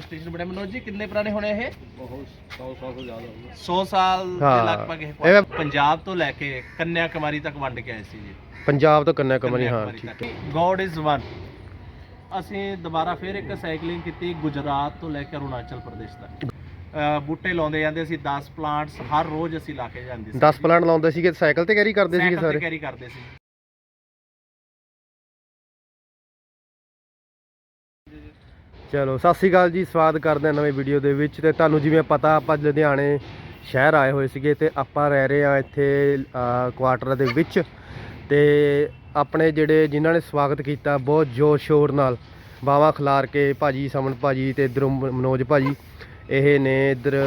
Station ਬੜੇ ਮਨੋਜ ਜੀ ਕਿੰਨੇ ਪੁਰਾਣੇ ਹੋਣੇ ਇਹ? ਬਹੁਤ 100 ਸਾਲ ਤੋਂ ਜ਼ਿਆਦਾ ਹੋ ਗਏ 100 ਸਾਲ ਦੇ ਹਾਂ। ਲਗਭਗ ਇਹ ਇਹ- ਪੰਜਾਬ ਤੋਂ ਲੈ ਕੇ ਕੰਨਿਆ ਕੁਮਾਰੀ ਤੱਕ ਵੰਡ ਕੇ ਆਏ ਸੀ ਜੀ। ਪੰਜਾਬ ਤੋਂ ਕੰਨਿਆ ਕੁਮਾਰੀ ਹਾਂ ਠੀਕ। ਹੈ ਗੋਡ ਇਜ਼ ਵਨ ਅਸੀਂ ਦੁਬਾਰਾ ਫਿਰ ਇੱਕ ਸਾਈਕਲਿੰਗ ਕੀਤੀ ਗੁਜਰਾਤ ਤੋਂ ਲੈ ਕੇ ਅਰੁਣਾਚਲ ਪ੍ਰਦੇਸ਼ ਤੱਕ। ਅਹ ਬੂਟੇ ਲਾਉਂਦੇ ਜਾਂਦੇ ਸੀ 10 ਪਲਾਂਟਸ ਹਰ ਰੋਜ਼ ਅਸੀਂ ਲਾ ਕੇ ਜਾਂਦੇ ਸੀ। 10 ਪਲਾਂਟ ਲਾਉਂਦੇ ਸੀਗੇ ਸਾਈਕਲ ਤੇ ਕੈਰੀ ਕਰਦੇ ਸੀਗੇ ਸਾਰੇ? ਕੈਰੀ ਕਰਦੇ ਸੀ। ਚਲੋ ਸਤਿ ਸ੍ਰੀ ਅਕਾਲ ਜੀ ਸਵਾਗਤ ਕਰਦੇ ਹਾਂ ਨਵੇਂ ਵੀਡੀਓ ਦੇ ਵਿੱਚ ਤੇ ਤੁਹਾਨੂੰ ਜਿਵੇਂ ਪਤਾ ਆਪਾਂ ਲੁਧਿਆਣੇ ਸ਼ਹਿਰ ਆਏ ਹੋਏ ਸੀਗੇ ਤੇ ਆਪਾਂ ਰਹਿ ਰਹੇ ਆ ਇੱਥੇ ਕੁਆਟਰ ਦੇ ਵਿੱਚ ਤੇ ਆਪਣੇ ਜਿਹੜੇ ਜਿਨ੍ਹਾਂ ਨੇ ਸਵਾਗਤ ਕੀਤਾ ਬਹੁਤ ਜ਼ੋਰ ਸ਼ੋਰ ਨਾਲ। ਬਾਵਾ ਖਿਲਾਰ ਕੇ ਭਾਜੀ ਸਮਨ ਭਾਜੀ ਤੇ ਇਧਰੋਂ ਮਨੋਜ ਭਾਜੀ ਇਹ ਨੇ ਇਧਰ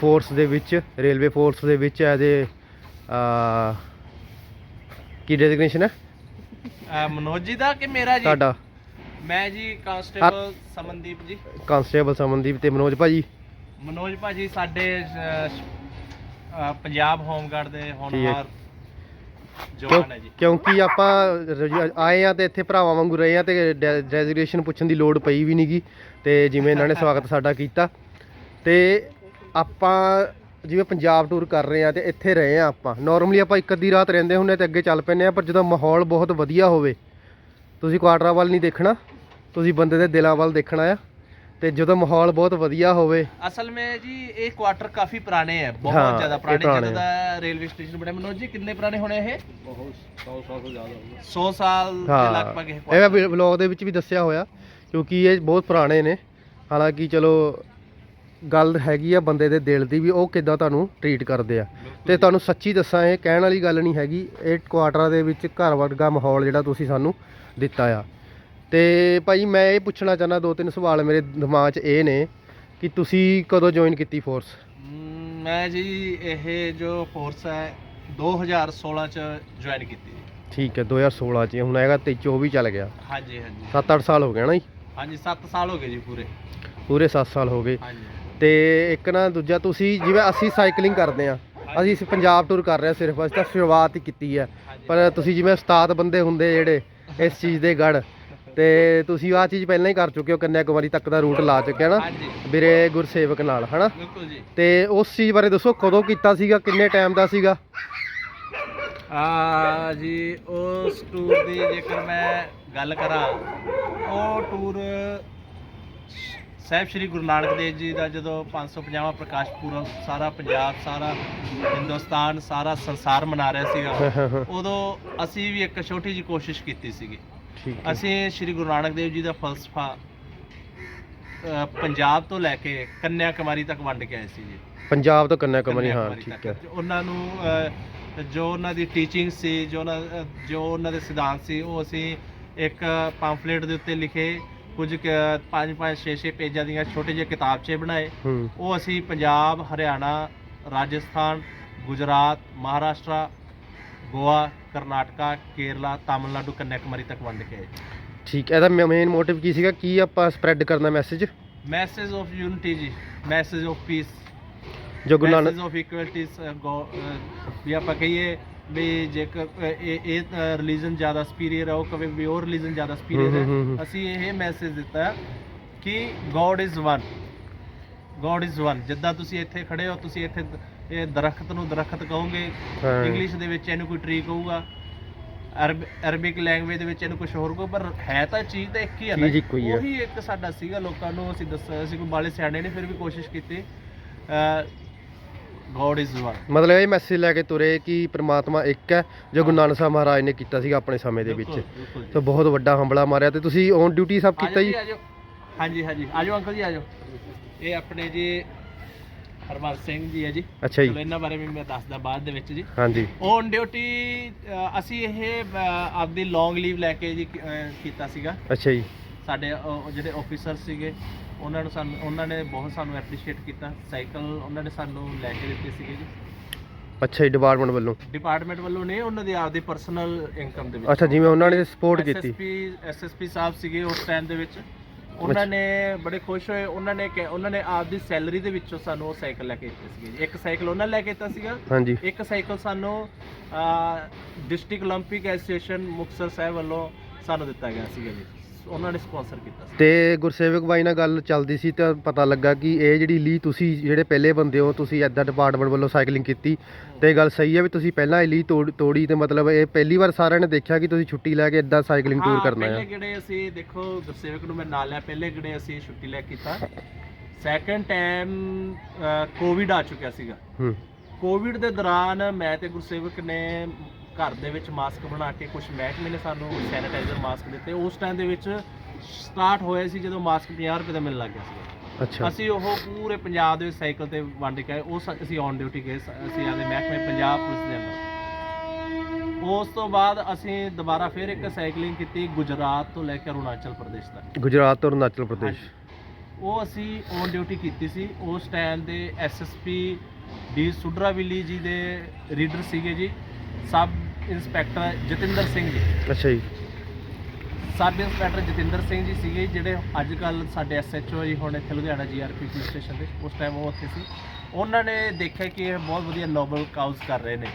ਫੋਰਸ ਦੇ ਵਿੱਚ ਰੇਲਵੇ ਫੋਰਸ ਦੇ ਵਿੱਚ ਐਜ਼ ਏ ਕੀ ਡੈਜ਼ਿਗਨੇਸ਼ਨ ਹੈ? ਮਨੋਜ ਜੀ ਦਾ ਕਿ ਮੇਰਾ ਜੀ? ਤੁਹਾਡਾ। ਮੈਂ ਜੀ ਕਾਂਸਟੇਬਲ ਸਮਨਦੀਪ ਜੀ। ਕਾਂਸਟੇਬਲ ਸਮਨਦੀਪ ਤੇ ਮਨੋਜ ਭਾਜੀ। ਮਨੋਜ ਭਾਜੀ ਸਾਡੇ ਅਹ, ਪੰਜਾਬ ਹੋਮਗਾਰਡ ਦੇ ਹੋਣਹਾਰ ਜਵਾਨ ਹੈ ਜੀ। ਕਿਉਂਕਿ ਆਪਾਂ ਰਜ- ਆਏ ਆ ਤੇ ਇੱਥੇ ਭਰਾਵਾਂ ਵਾਂਗੂ ਰਹੇ ਆ ਤੇ ਡੈਜ਼ਿਗਨੇਸ਼ਨ ਪੁੱਛਣ ਦੀ ਲੋੜ ਪਈ ਵੀ ਨਹੀਂਗੀ ਤੇ ਜਿਵੇਂ ਇਹਨਾਂ ਨੇ ਸਵਾਗਤ ਸਾਡਾ ਕੀਤਾ। ਤੇ ਆਪਾਂ ਜਿਵੇਂ ਪੰਜਾਬ ਟੂਰ ਕਰ ਰਹੇ ਆ ਤੇ ਇੱਥੇ ਰਹੇ ਆ ਆਪਾਂ। ਨਾਰਮਲੀ ਆਪਾਂ ਇੱਕ ਅੱਧੀ ਰਾਤ ਰਹਿੰਦੇ ਹੁੰਦੇ ਤੇ ਅੱਗੇ ਚੱਲ ਪੈਂਦੇ ਆ ਪਰ ਜਦੋਂ ਮਾਹੌਲ ਬਹੁਤ ਵਧੀਆ ਹੋਵੇ ਤੁਸੀਂ ਕੁਆਟਰਾਂ ਵੱਲ ਨਹੀਂ ਦੇਖਣਾ ਤੁਸੀਂ ਬੰਦੇ ਦੇ ਦਿਲਾਂ ਵੱਲ ਦੇਖਣਾ ਆ। ਤੇ ਜਦੋਂ ਮਾਹੌਲ ਬਹੁਤ ਵਧੀਆ ਹੋਵੇ। ਅਸਲ ਵਿੱਚ ਜੀ ਇਹ ਕੁਆਟਰ ਕਾਫੀ ਪੁਰਾਣੇ ਹੈ ਬਹੁਤ ਜ਼ਿਆਦਾ ਪੁਰਾਣੇ। ਜਦੋਂ ਦਾ ਰੇਲਵੇ ਸਟੇਸ਼ਨ ਬਣੇ ਮਨੋਜ ਜੀ ਕਿੰਨੇ ਪੁਰਾਣੇ ਹੋਣੇ ਇਹ? ਬਹੁਤ 100 ਸਾਲ ਤੋਂ ਜ਼ਿਆਦਾ ਹੋ ਗਏ 100 ਸਾਲ ਦੇ ਲਗਭਗ ਇਹ ਇਹ ਵਲੌਗ ਦੇ ਵਿੱਚ ਵੀ ਦੱਸਿਆ ਹੋਇਆ ਕਿਉਂਕਿ ਇਹ ਬਹੁਤ ਪੁਰਾਣੇ ਨੇ। ਹਾਲਾਂਕਿ ਚਲੋ ਗੱਲ ਹੈਗੀ ਆ ਬੰਦੇ ਦੇ ਦਿਲ ਦੀ ਵੀ ਉਹ ਕਿੱਦਾਂ ਤੁਹਾਨੂੰ ਟਰੀਟ ਕਰਦੇ ਆ। ਤੇ ਤੁਹਾਨੂੰ ਸੱਚੀ ਦੱਸਾਂ ਇਹ ਕਹਿਣ ਵਾਲੀ ਗੱਲ ਨਹੀਂ ਹੈਗੀ ਇਹ ਕੁਆਟਰਾਂ ਦੇ ਵਿੱਚ ਘਰ ਵਰਗਾ ਮਾਹੌਲ ਜਿਹੜਾ ਤੁਸੀਂ ਸਾਨੂੰ ਦਿੱਤਾ ਆ। ਤੇ ਭਾਈ ਮੈਂ ਇਹ ਪੁੱਛਣਾ ਚਾਹੁੰਦਾ ਦੋ ਤਿੰਨ ਸਵਾਲ ਮੇਰੇ ਦਿਮਾਗ 'ਚ ਇਹ ਨੇ ਕਿ ਤੁਸੀਂ ਕਦੋਂ ਜੁਆਇਨ ਕੀਤੀ ਫੋਰਸ ਮੈਂ ਜੀ ਇਹ ਜੋ ਫੋਰਸ ਹੈ 2016 ਚ ਜੁਆਇਨ ਕੀਤੀ। ਠੀਕ ਹੈ 2016 'ਚ ਹੁਣ ਹੈਗਾ ਤੇ 24 ਚੱਲ ਗਿਆ। ਹਾਂਜੀ ਹਾਂਜੀ। 7-8 ਸਾਲ ਹੋ ਗਏ ਨਾ ਜੀ? ਹਾਂਜੀ 7 ਸਾਲ ਹੋ ਗਏ ਜੀ ਪੂਰੇ। ਪੂਰੇ 7 ਸਾਲ ਹੋ ਗਏ। ਹਾਂਜੀ। ਤੇ ਇੱਕ ਨਾ ਦੂਜਾ ਤੁਸੀਂ ਜਿਵੇਂ ਅਸੀਂ ਸਾਈਕਲਿੰਗ ਕਰਦੇ ਆ ਅਸੀਂ ਪੰਜਾਬ ਟੂਰ ਕਰ ਰਹੇ ਸਿਰਫ ਅਸੀਂ ਤਾਂ ਸ਼ੁਰੂਆਤ ਹੀ ਕੀਤੀ ਹੈ। ਪਰ ਤੁਸੀਂ ਜਿਵੇਂ ਉਸਤਾਦ ਬੰਦੇ ਹੁੰਦੇ ਜਿਹੜੇ ਇਸ ਚੀਜ਼ ਦੇ ਗੜ ਤੇ ਤੁਸੀਂ ਆਹ ਚੀਜ਼ ਪਹਿਲਾਂ ਹੀ ਕਰ ਚੁੱਕੇ ਹੋ ਕੰਨਿਆ ਕੁਮਾਰੀ ਤੱਕ ਦਾ ਰੂਟ ਲਾ ਚੁੱਕੇ ਨਾ ਵੀਰੇ ਗੁਰਸੇਵਕ ਨਾਲ ਹਨਾ? ਬਿਲਕੁਲ ਜੀ। ਤੇ ਉਸ ਚੀਜ਼ ਬਾਰੇ ਦੱਸੋ ਕਦੋਂ ਕੀਤਾ ਸੀਗਾ ਕਿੰਨੇ ਟਾਈਮ ਦਾ ਸੀਗਾ? ਆ ਜੀ ਉਸ ਟੂਰ ਦੀ ਜੇਕਰ ਮੈਂ ਗੱਲ ਕਰਾਂ ਉਹ ਟੂਰ ਸਾਹਿਬ ਸ੍ਰੀ ਗੁਰੂ ਨਾਨਕ ਦੇਵ ਜੀ ਦਾ ਜਦੋਂ 550ਵਾਂ ਪ੍ਰਕਾਸ਼ ਪੁਰਬ ਸਾਰਾ ਪੰਜਾਬ ਸਾਰਾ ਹਿੰਦੁਸਤਾਨ ਸਾਰਾ ਸੰਸਾਰ ਮਨਾ ਰਿਹਾ ਸੀਗਾ ਉਦੋਂ ਅਸੀਂ ਵੀ ਇੱਕ ਛੋਟੀ ਜਿਹੀ ਕੋਸ਼ਿਸ਼ ਕੀਤੀ ਸੀਗੀ। ਅਸੀਂ ਸ੍ਰੀ ਗੁਰੂ ਨਾਨਕ ਦੇਵ ਜੀ ਦਾ ਫਲਸਫਾ ਪੰਜਾਬ ਤੋਂ ਲੈ ਕੇ ਕੰਨਿਆ ਕੁਮਾਰੀ ਤੱਕ ਵੰਡ ਕੇ ਆਏ ਸੀ ਜੀ। ਪੰਜਾਬ ਤੋਂ ਕੰਨਿਆ ਕੁਮਾਰੀ ਹਾਂ ਠੀਕ। ਹੈ। ਉਹਨਾਂ ਨੂੰ ਜੋ ਉਹਨਾਂ ਦੀ ਟੀਚਿੰਗ ਸੀ ਜੋ ਉਹਨਾਂ ਜੋ ਉਹਨਾਂ ਦੇ ਸਿਧਾਂਤ ਸੀ ਉਹ ਅਸੀਂ ਇੱਕ ਪੰਫਲੇਟ ਦੇ ਉੱਤੇ ਲਿਖੇ। ਕੁਝ 5 5 6 6 ਪੇਜਾਂ ਦੀਆਂ ਛੋਟੇ ਜਿਹੇ ਕਿਤਾਬਚੇ ਬਣਾਏ। ਹੂੰ। ਉਹ ਅਸੀਂ ਪੰਜਾਬ ਹਰਿਆਣਾ ਰਾਜਸਥਾਨ ਗੁਜਰਾਤ ਮਹਾਰਾਸ਼ਟਰ ਗੋਆ ਕਰਨਾਟਕਾ ਕੇਰਲਾ ਤਾਮਿਲਨਾਡੂ ਕੰਨਿਆਕੁਮਾਰੀ ਤੱਕ ਵੰਡ ਕੇ ਆਏ। ਠੀਕ ਹੈ ਇਹਦਾ ਮੇਨ ਮੋਟਿਵ ਕੀ ਸੀਗਾ? ਕੀ ਆਪਾਂ ਸਪਰੈਡ ਕਰਨਾ ਮੈਸੇਜ ਮੈਸੇਜ ਆਫ ਯੂਨਿਟੀ ਜੀ। ਮੈਸੇਜ ਆਫ ਪੀਸ ਜੋ Guru Nanak message of equalities ਵੀ ਆਪਾਂ ਕਹੀਏ ਵੀ ਜੇਕਰ ਇਹ ਇਹ ਰਿਲੀਜਨ ਜ਼ਿਆਦਾ ਸੁਪੀਰੀਅਰ ਹੈ ਉਹ ਕਵੇ ਵੀ ਉਹ ਰਿਲੀਜਨ ਜ਼ਿਆਦਾ ਸੁਪੀਰੀਅਰ ਹੂੰ, ਅਸੀਂ ਇਹ ਮੈਸੇਜ ਦਿੱਤਾ ਕਿ God is one God is one ਜਿੱਦਾਂ ਤੁਸੀਂ ਇੱਥੇ ਖੜੇ ਹੋ ਤੁਸੀਂ ਇੱਥੇ ਇਹ ਦਰਖਤ ਨੂੰ ਦਰਖਤ ਕਹੋਗੇ। ਇੰਗਲਿਸ਼ ਦੇ ਵਿੱਚ ਇਹਨੂੰ ਕੋਈ ਟਰੀ ਕਹੂਗਾ ਅਰਬ ਅਰਬਿਕ ਲੈਂਗੁਏਜ ਦੇ ਵਿੱਚ ਇਹਨੂੰ ਕੁਝ ਹੋਰ ਕਹੂ ਪਰ ਹੈ ਤਾਂ ਚੀਜ਼ ਤਾਂ ਇੱਕ ਹੀ ਹੈ ਨਾ। ਉਹੀ ਇੱਕ ਸਾਡਾ ਸੀਗਾ ਲੋਕਾਂ ਨੂੰ ਅਸੀਂ ਦੱਸਿਆ ਅਸੀਂ ਕੋਈ ਬਾਲੇ ਸਿਆਣੇ ਨਹੀਂ ਫਿਰ ਵੀ ਕੋਸ਼ਿਸ਼ ਕੀਤੀ। ਗੋਡ ਇਜ਼ ਵਨ ਮਤਲਬ ਇਹ ਮੈਸੇਜ ਲੈ ਕੇ ਤੁਰੇ ਕਿ ਪ੍ਰਮਾਤਮਾ ਇੱਕ ਹੈ ਜੋ ਗੁਰੂ ਨਾਨਕ ਸਾਹਿਬ ਮਹਾਰਾਜ ਨੇ ਕੀਤਾ ਸੀਗਾ ਆਪਣੇ ਸਮੇਂ ਦੇ ਵਿੱਚ। ਤਾਂ ਬਹੁਤ ਵੱਡਾ ਹੰਬਲਾ ਮਾਰਿਆ। ਤੇ ਤੁਸੀਂ ਔਨ ਡਿਊਟੀ ਸਭ ਕੀਤਾ ਜੀ? ਹਾਂਜੀ ਹਾਂਜੀ। ਆਜੋ ਅੰਕਲ ਜੀ ਆਜੋ। ਇਹ ਆਪਣੇ ਜੀ ਹਰਮਨ ਸਿੰਘ ਜੀ ਹੈ ਜੀ। ਅੱਛਾ ਚਲੋ ਜੀ ਇਹਨਾਂ ਬਾਰੇ ਵੀ ਮੈਂ ਦੱਸਦਾ ਬਾਅਦ ਦੇ ਵਿੱਚ ਜੀ। ਹਾਂਜੀ। ਔਨ ਡਿਊਟੀ ਅਸੀਂ ਇਹ ਆਪਦੀ ਲੌਂਗ ਲੀਵ ਲੈ ਕੇ ਜੀ ਕੀਤਾ ਸੀਗਾ। ਅੱਛਾ ਜੀ। ਸਾਡੇ ਜਿਹੜੇ ਆਫੀਸਰ ਸੀਗੇ ਉਹਨਾਂ ਨੂੰ ਸਾਨੂੰ ਉਹਨਾਂ ਨੇ ਬਹੁਤ ਸਾਨੂੰ ਐਪਰੀਸ਼ੀਏਟ ਕੀਤਾ ਸਾਈਕਲ ਉਹਨਾਂ ਨੇ ਸਾਨੂੰ ਲੈ ਕੇ ਦਿੱਤੇ ਸੀਗੇ ਜੀ ਅੱਛਾ ਜੀ ਡਿਪਾਰਟਮੈਂਟ ਵੱਲੋਂ ਡਿਪਾਰਟਮੈਂਟ ਵੱਲੋਂ ਨੇ ਉਹਨਾਂ ਦੀ ਆਪਦੀ ਪਰਸਨਲ ਇਨਕਮ ਦੇ ਵਿੱਚ ਅੱਛਾ ਜਿਵੇਂ ਉਹਨਾਂ ਨੇ ਸਪੋਰਟ ਕੀਤੀ ਐਸਐਸਪੀ ਐਸਐਸਪੀ ਸਾਹਿਬ ਸੀਗੇ ਉਸ ਟਾਈਮ ਦੇ ਵਿੱਚ ਉਹਨਾਂ ਨੇ ਬੜੇ ਖੁਸ਼ ਹੋਏ ਉਹਨਾਂ ਨੇ ਕਿ ਉਹਨਾਂ ਨੇ ਆਪਦੀ ਸੈਲਰੀ ਦੇ ਵਿੱਚੋਂ ਸਾਨੂੰ ਉਹ ਸਾਈਕਲ ਲੈ ਕੇ ਦਿੱਤੇ ਸੀਗੇ ਜੀ। ਇੱਕ ਸਾਈਕਲ ਉਹਨਾਂ ਲੈ ਕੇ ਦਿੱਤਾ ਸੀਗਾ ਹਾਂਜੀ ਇੱਕ ਸਾਈਕਲ ਸਾਨੂੰ ਡਿਸਟ੍ਰਿਕਟ 올림픽 ਐਸੋਸੀਏਸ਼ਨ ਮੁਕਤਸਰ ਸਾਹਿਬ ਵੱਲੋਂ ਸਾਨੂੰ ਦਿੱਤਾ ਗਿਆ ਸੀਗਾ ਜੀ ਉਹਨਾਂ ਨੇ ਸਪਾਂਸਰ ਕੀਤਾ ਸੀ। ਤੇ ਗੁਰਸੇਵਕ ਬਾਈ ਨਾਲ ਗੱਲ ਚੱਲਦੀ ਸੀ ਤਾਂ ਪਤਾ ਲੱਗਾ ਕਿ ਇਹ ਜਿਹੜੀ ਲੀ ਤੁਸੀਂ ਜਿਹੜੇ ਪਹਿਲੇ ਬੰਦੇ ਹੋ ਤੁਸੀਂ ਐਦਾਂ ਡਿਪਾਰਟਮੈਂਟ ਵੱਲੋਂ ਸਾਈਕਲਿੰਗ ਕੀਤੀ। ਤੇ ਗੱਲ ਸਹੀ ਹੈ ਵੀ ਤੁਸੀਂ ਪਹਿਲਾਂ ਇਹ ਲੀ ਤੋੜ- ਤੋੜੀ ਤੇ ਮਤਲਬ ਇਹ ਪਹਿਲੀ ਵਾਰ ਸਾਰਿਆਂ ਨੇ ਦੇਖਿਆ ਕਿ ਤੁਸੀਂ ਛੁੱਟੀ ਲੈ ਕੇ ਇਦਾਂ ਸਾਈਕਲਿੰਗ ਟੂਰ ਹਾਂ, ਕਰਨਾ ਪਹਿਲੇ ਹੈ ਗੇੜੇ ਅਸੀਂ ਦੇਖੋ ਗੁਰਸੇਵਕ ਨੂੰ ਮੈਂ ਨਾਲ ਲਿਆ ਪਹਿਲੇ ਗੇੜੇ ਅਸੀਂ ਛੁੱਟੀ ਲੈ ਕੇ ਕੀਤਾ। ਸੈਕੰਡ ਟਾਈਮ ਕੋਵਿਡ ਆ ਚੁੱਕਿਆ ਸੀਗਾ। ਹੂੰ। ਕੋਵਿਡ ਦੇ ਦੌਰਾਨ ਮੈਂ ਤੇ ਗੁਰਸੇਵਕ ਨੇ ਘਰ ਦੇ ਵਿੱਚ ਮਾਸਕ ਬਣਾ ਕੇ ਕੁਝ ਮਹਿਕਮੇ ਨੇ ਸਾਨੂੰ ਸੈਨੀਟਾਈਜ਼ਰ ਮਾਸਕ ਦਿੱਤੇ। ਉਸ ਟਾਈਮ ਦੇ ਵਿੱਚ ਸਟਾਰਟ ਹੋਇਆ ਸੀ ਜਦੋਂ ਮਾਸਕ 50 ਰੁਪਏ ਦਾ ਮਿਲਣ ਲੱਗ ਗਿਆ ਸੀ। ਅੱਛਾ। ਅਸੀਂ ਉਹ ਪੂਰੇ ਪੰਜਾਬ ਦੇ ਵਿੱਚ ਸਾਈਕਲ ਤੇ ਵੰਡ ਕੇ ਆਏ। ਉਹ ਸ- ਅਸੀਂ ਔਨ ਡਿਊਟੀ ਗਏ। ਸ- ਅਸੀਂ ਆਦੇ ਮਹਿਕਮੇ ਪੰਜਾਬ ਪੁਲਿਸ ਦੇ ਅੰਦਰ ਉਸ ਤੋਂ ਬਾਅਦ ਅਸੀਂ ਦੁਬਾਰਾ ਫਿਰ ਇੱਕ ਸਾਈਕਲਿੰਗ ਕੀਤੀ ਗੁਜਰਾਤ ਤੋਂ ਲੈ ਕੇ ਅਰੁਣਾਚਲ ਪ੍ਰਦੇਸ਼ ਤੱਕ। ਗੁਜਰਾਤ ਤੋਂ ਅਰੁਣਾਚਲ ਪ੍ਰਦੇਸ਼। ਉਹ ਅਸੀਂ ਔਨ ਡਿਊਟੀ ਕੀਤੀ ਸੀ। ਉਸ ਟਾਈਮ ਦੇ ਐਸਐਸਪੀ ਡੀ ਸੁਡਰਾਵਿਲੀ ਜੀ ਦੇ ਰੀਡਰ ਸੀਗੇ ਜੀ। ਸਬ ਇੰਸਪੈਕਟਰ ਜਤਿੰਦਰ ਸਿੰਘ ਜੀ। ਅੱਛਾ ਜੀ। ਸਬ ਇੰਸਪੈਕਟਰ ਜਤਿੰਦਰ ਸਿੰਘ ਜੀ ਸੀਗੇ ਜਿਹੜੇ ਅੱਜ ਕੱਲ ਸਾਡੇ ਐਸਐਚਓ ਜੀ ਹੁਣ ਇੱਥੇ ਲੁਧਿਆਣਾ ਜੀਆਰਪੀ ਪੁਲਿਸ ਸਟੇਸ਼ਨ ਤੇ ਉਸ ਟਾਈਮ ਉਹ ਉੱਥੇ ਸੀ। ਉਹਨਾਂ ਨੇ ਦੇਖਿਆ ਕਿ ਇਹ ਬਹੁਤ ਵਧੀਆ ਨੋਬਲ ਕਾਊਜ਼ ਕਰ ਰਹੇ ਨੇ।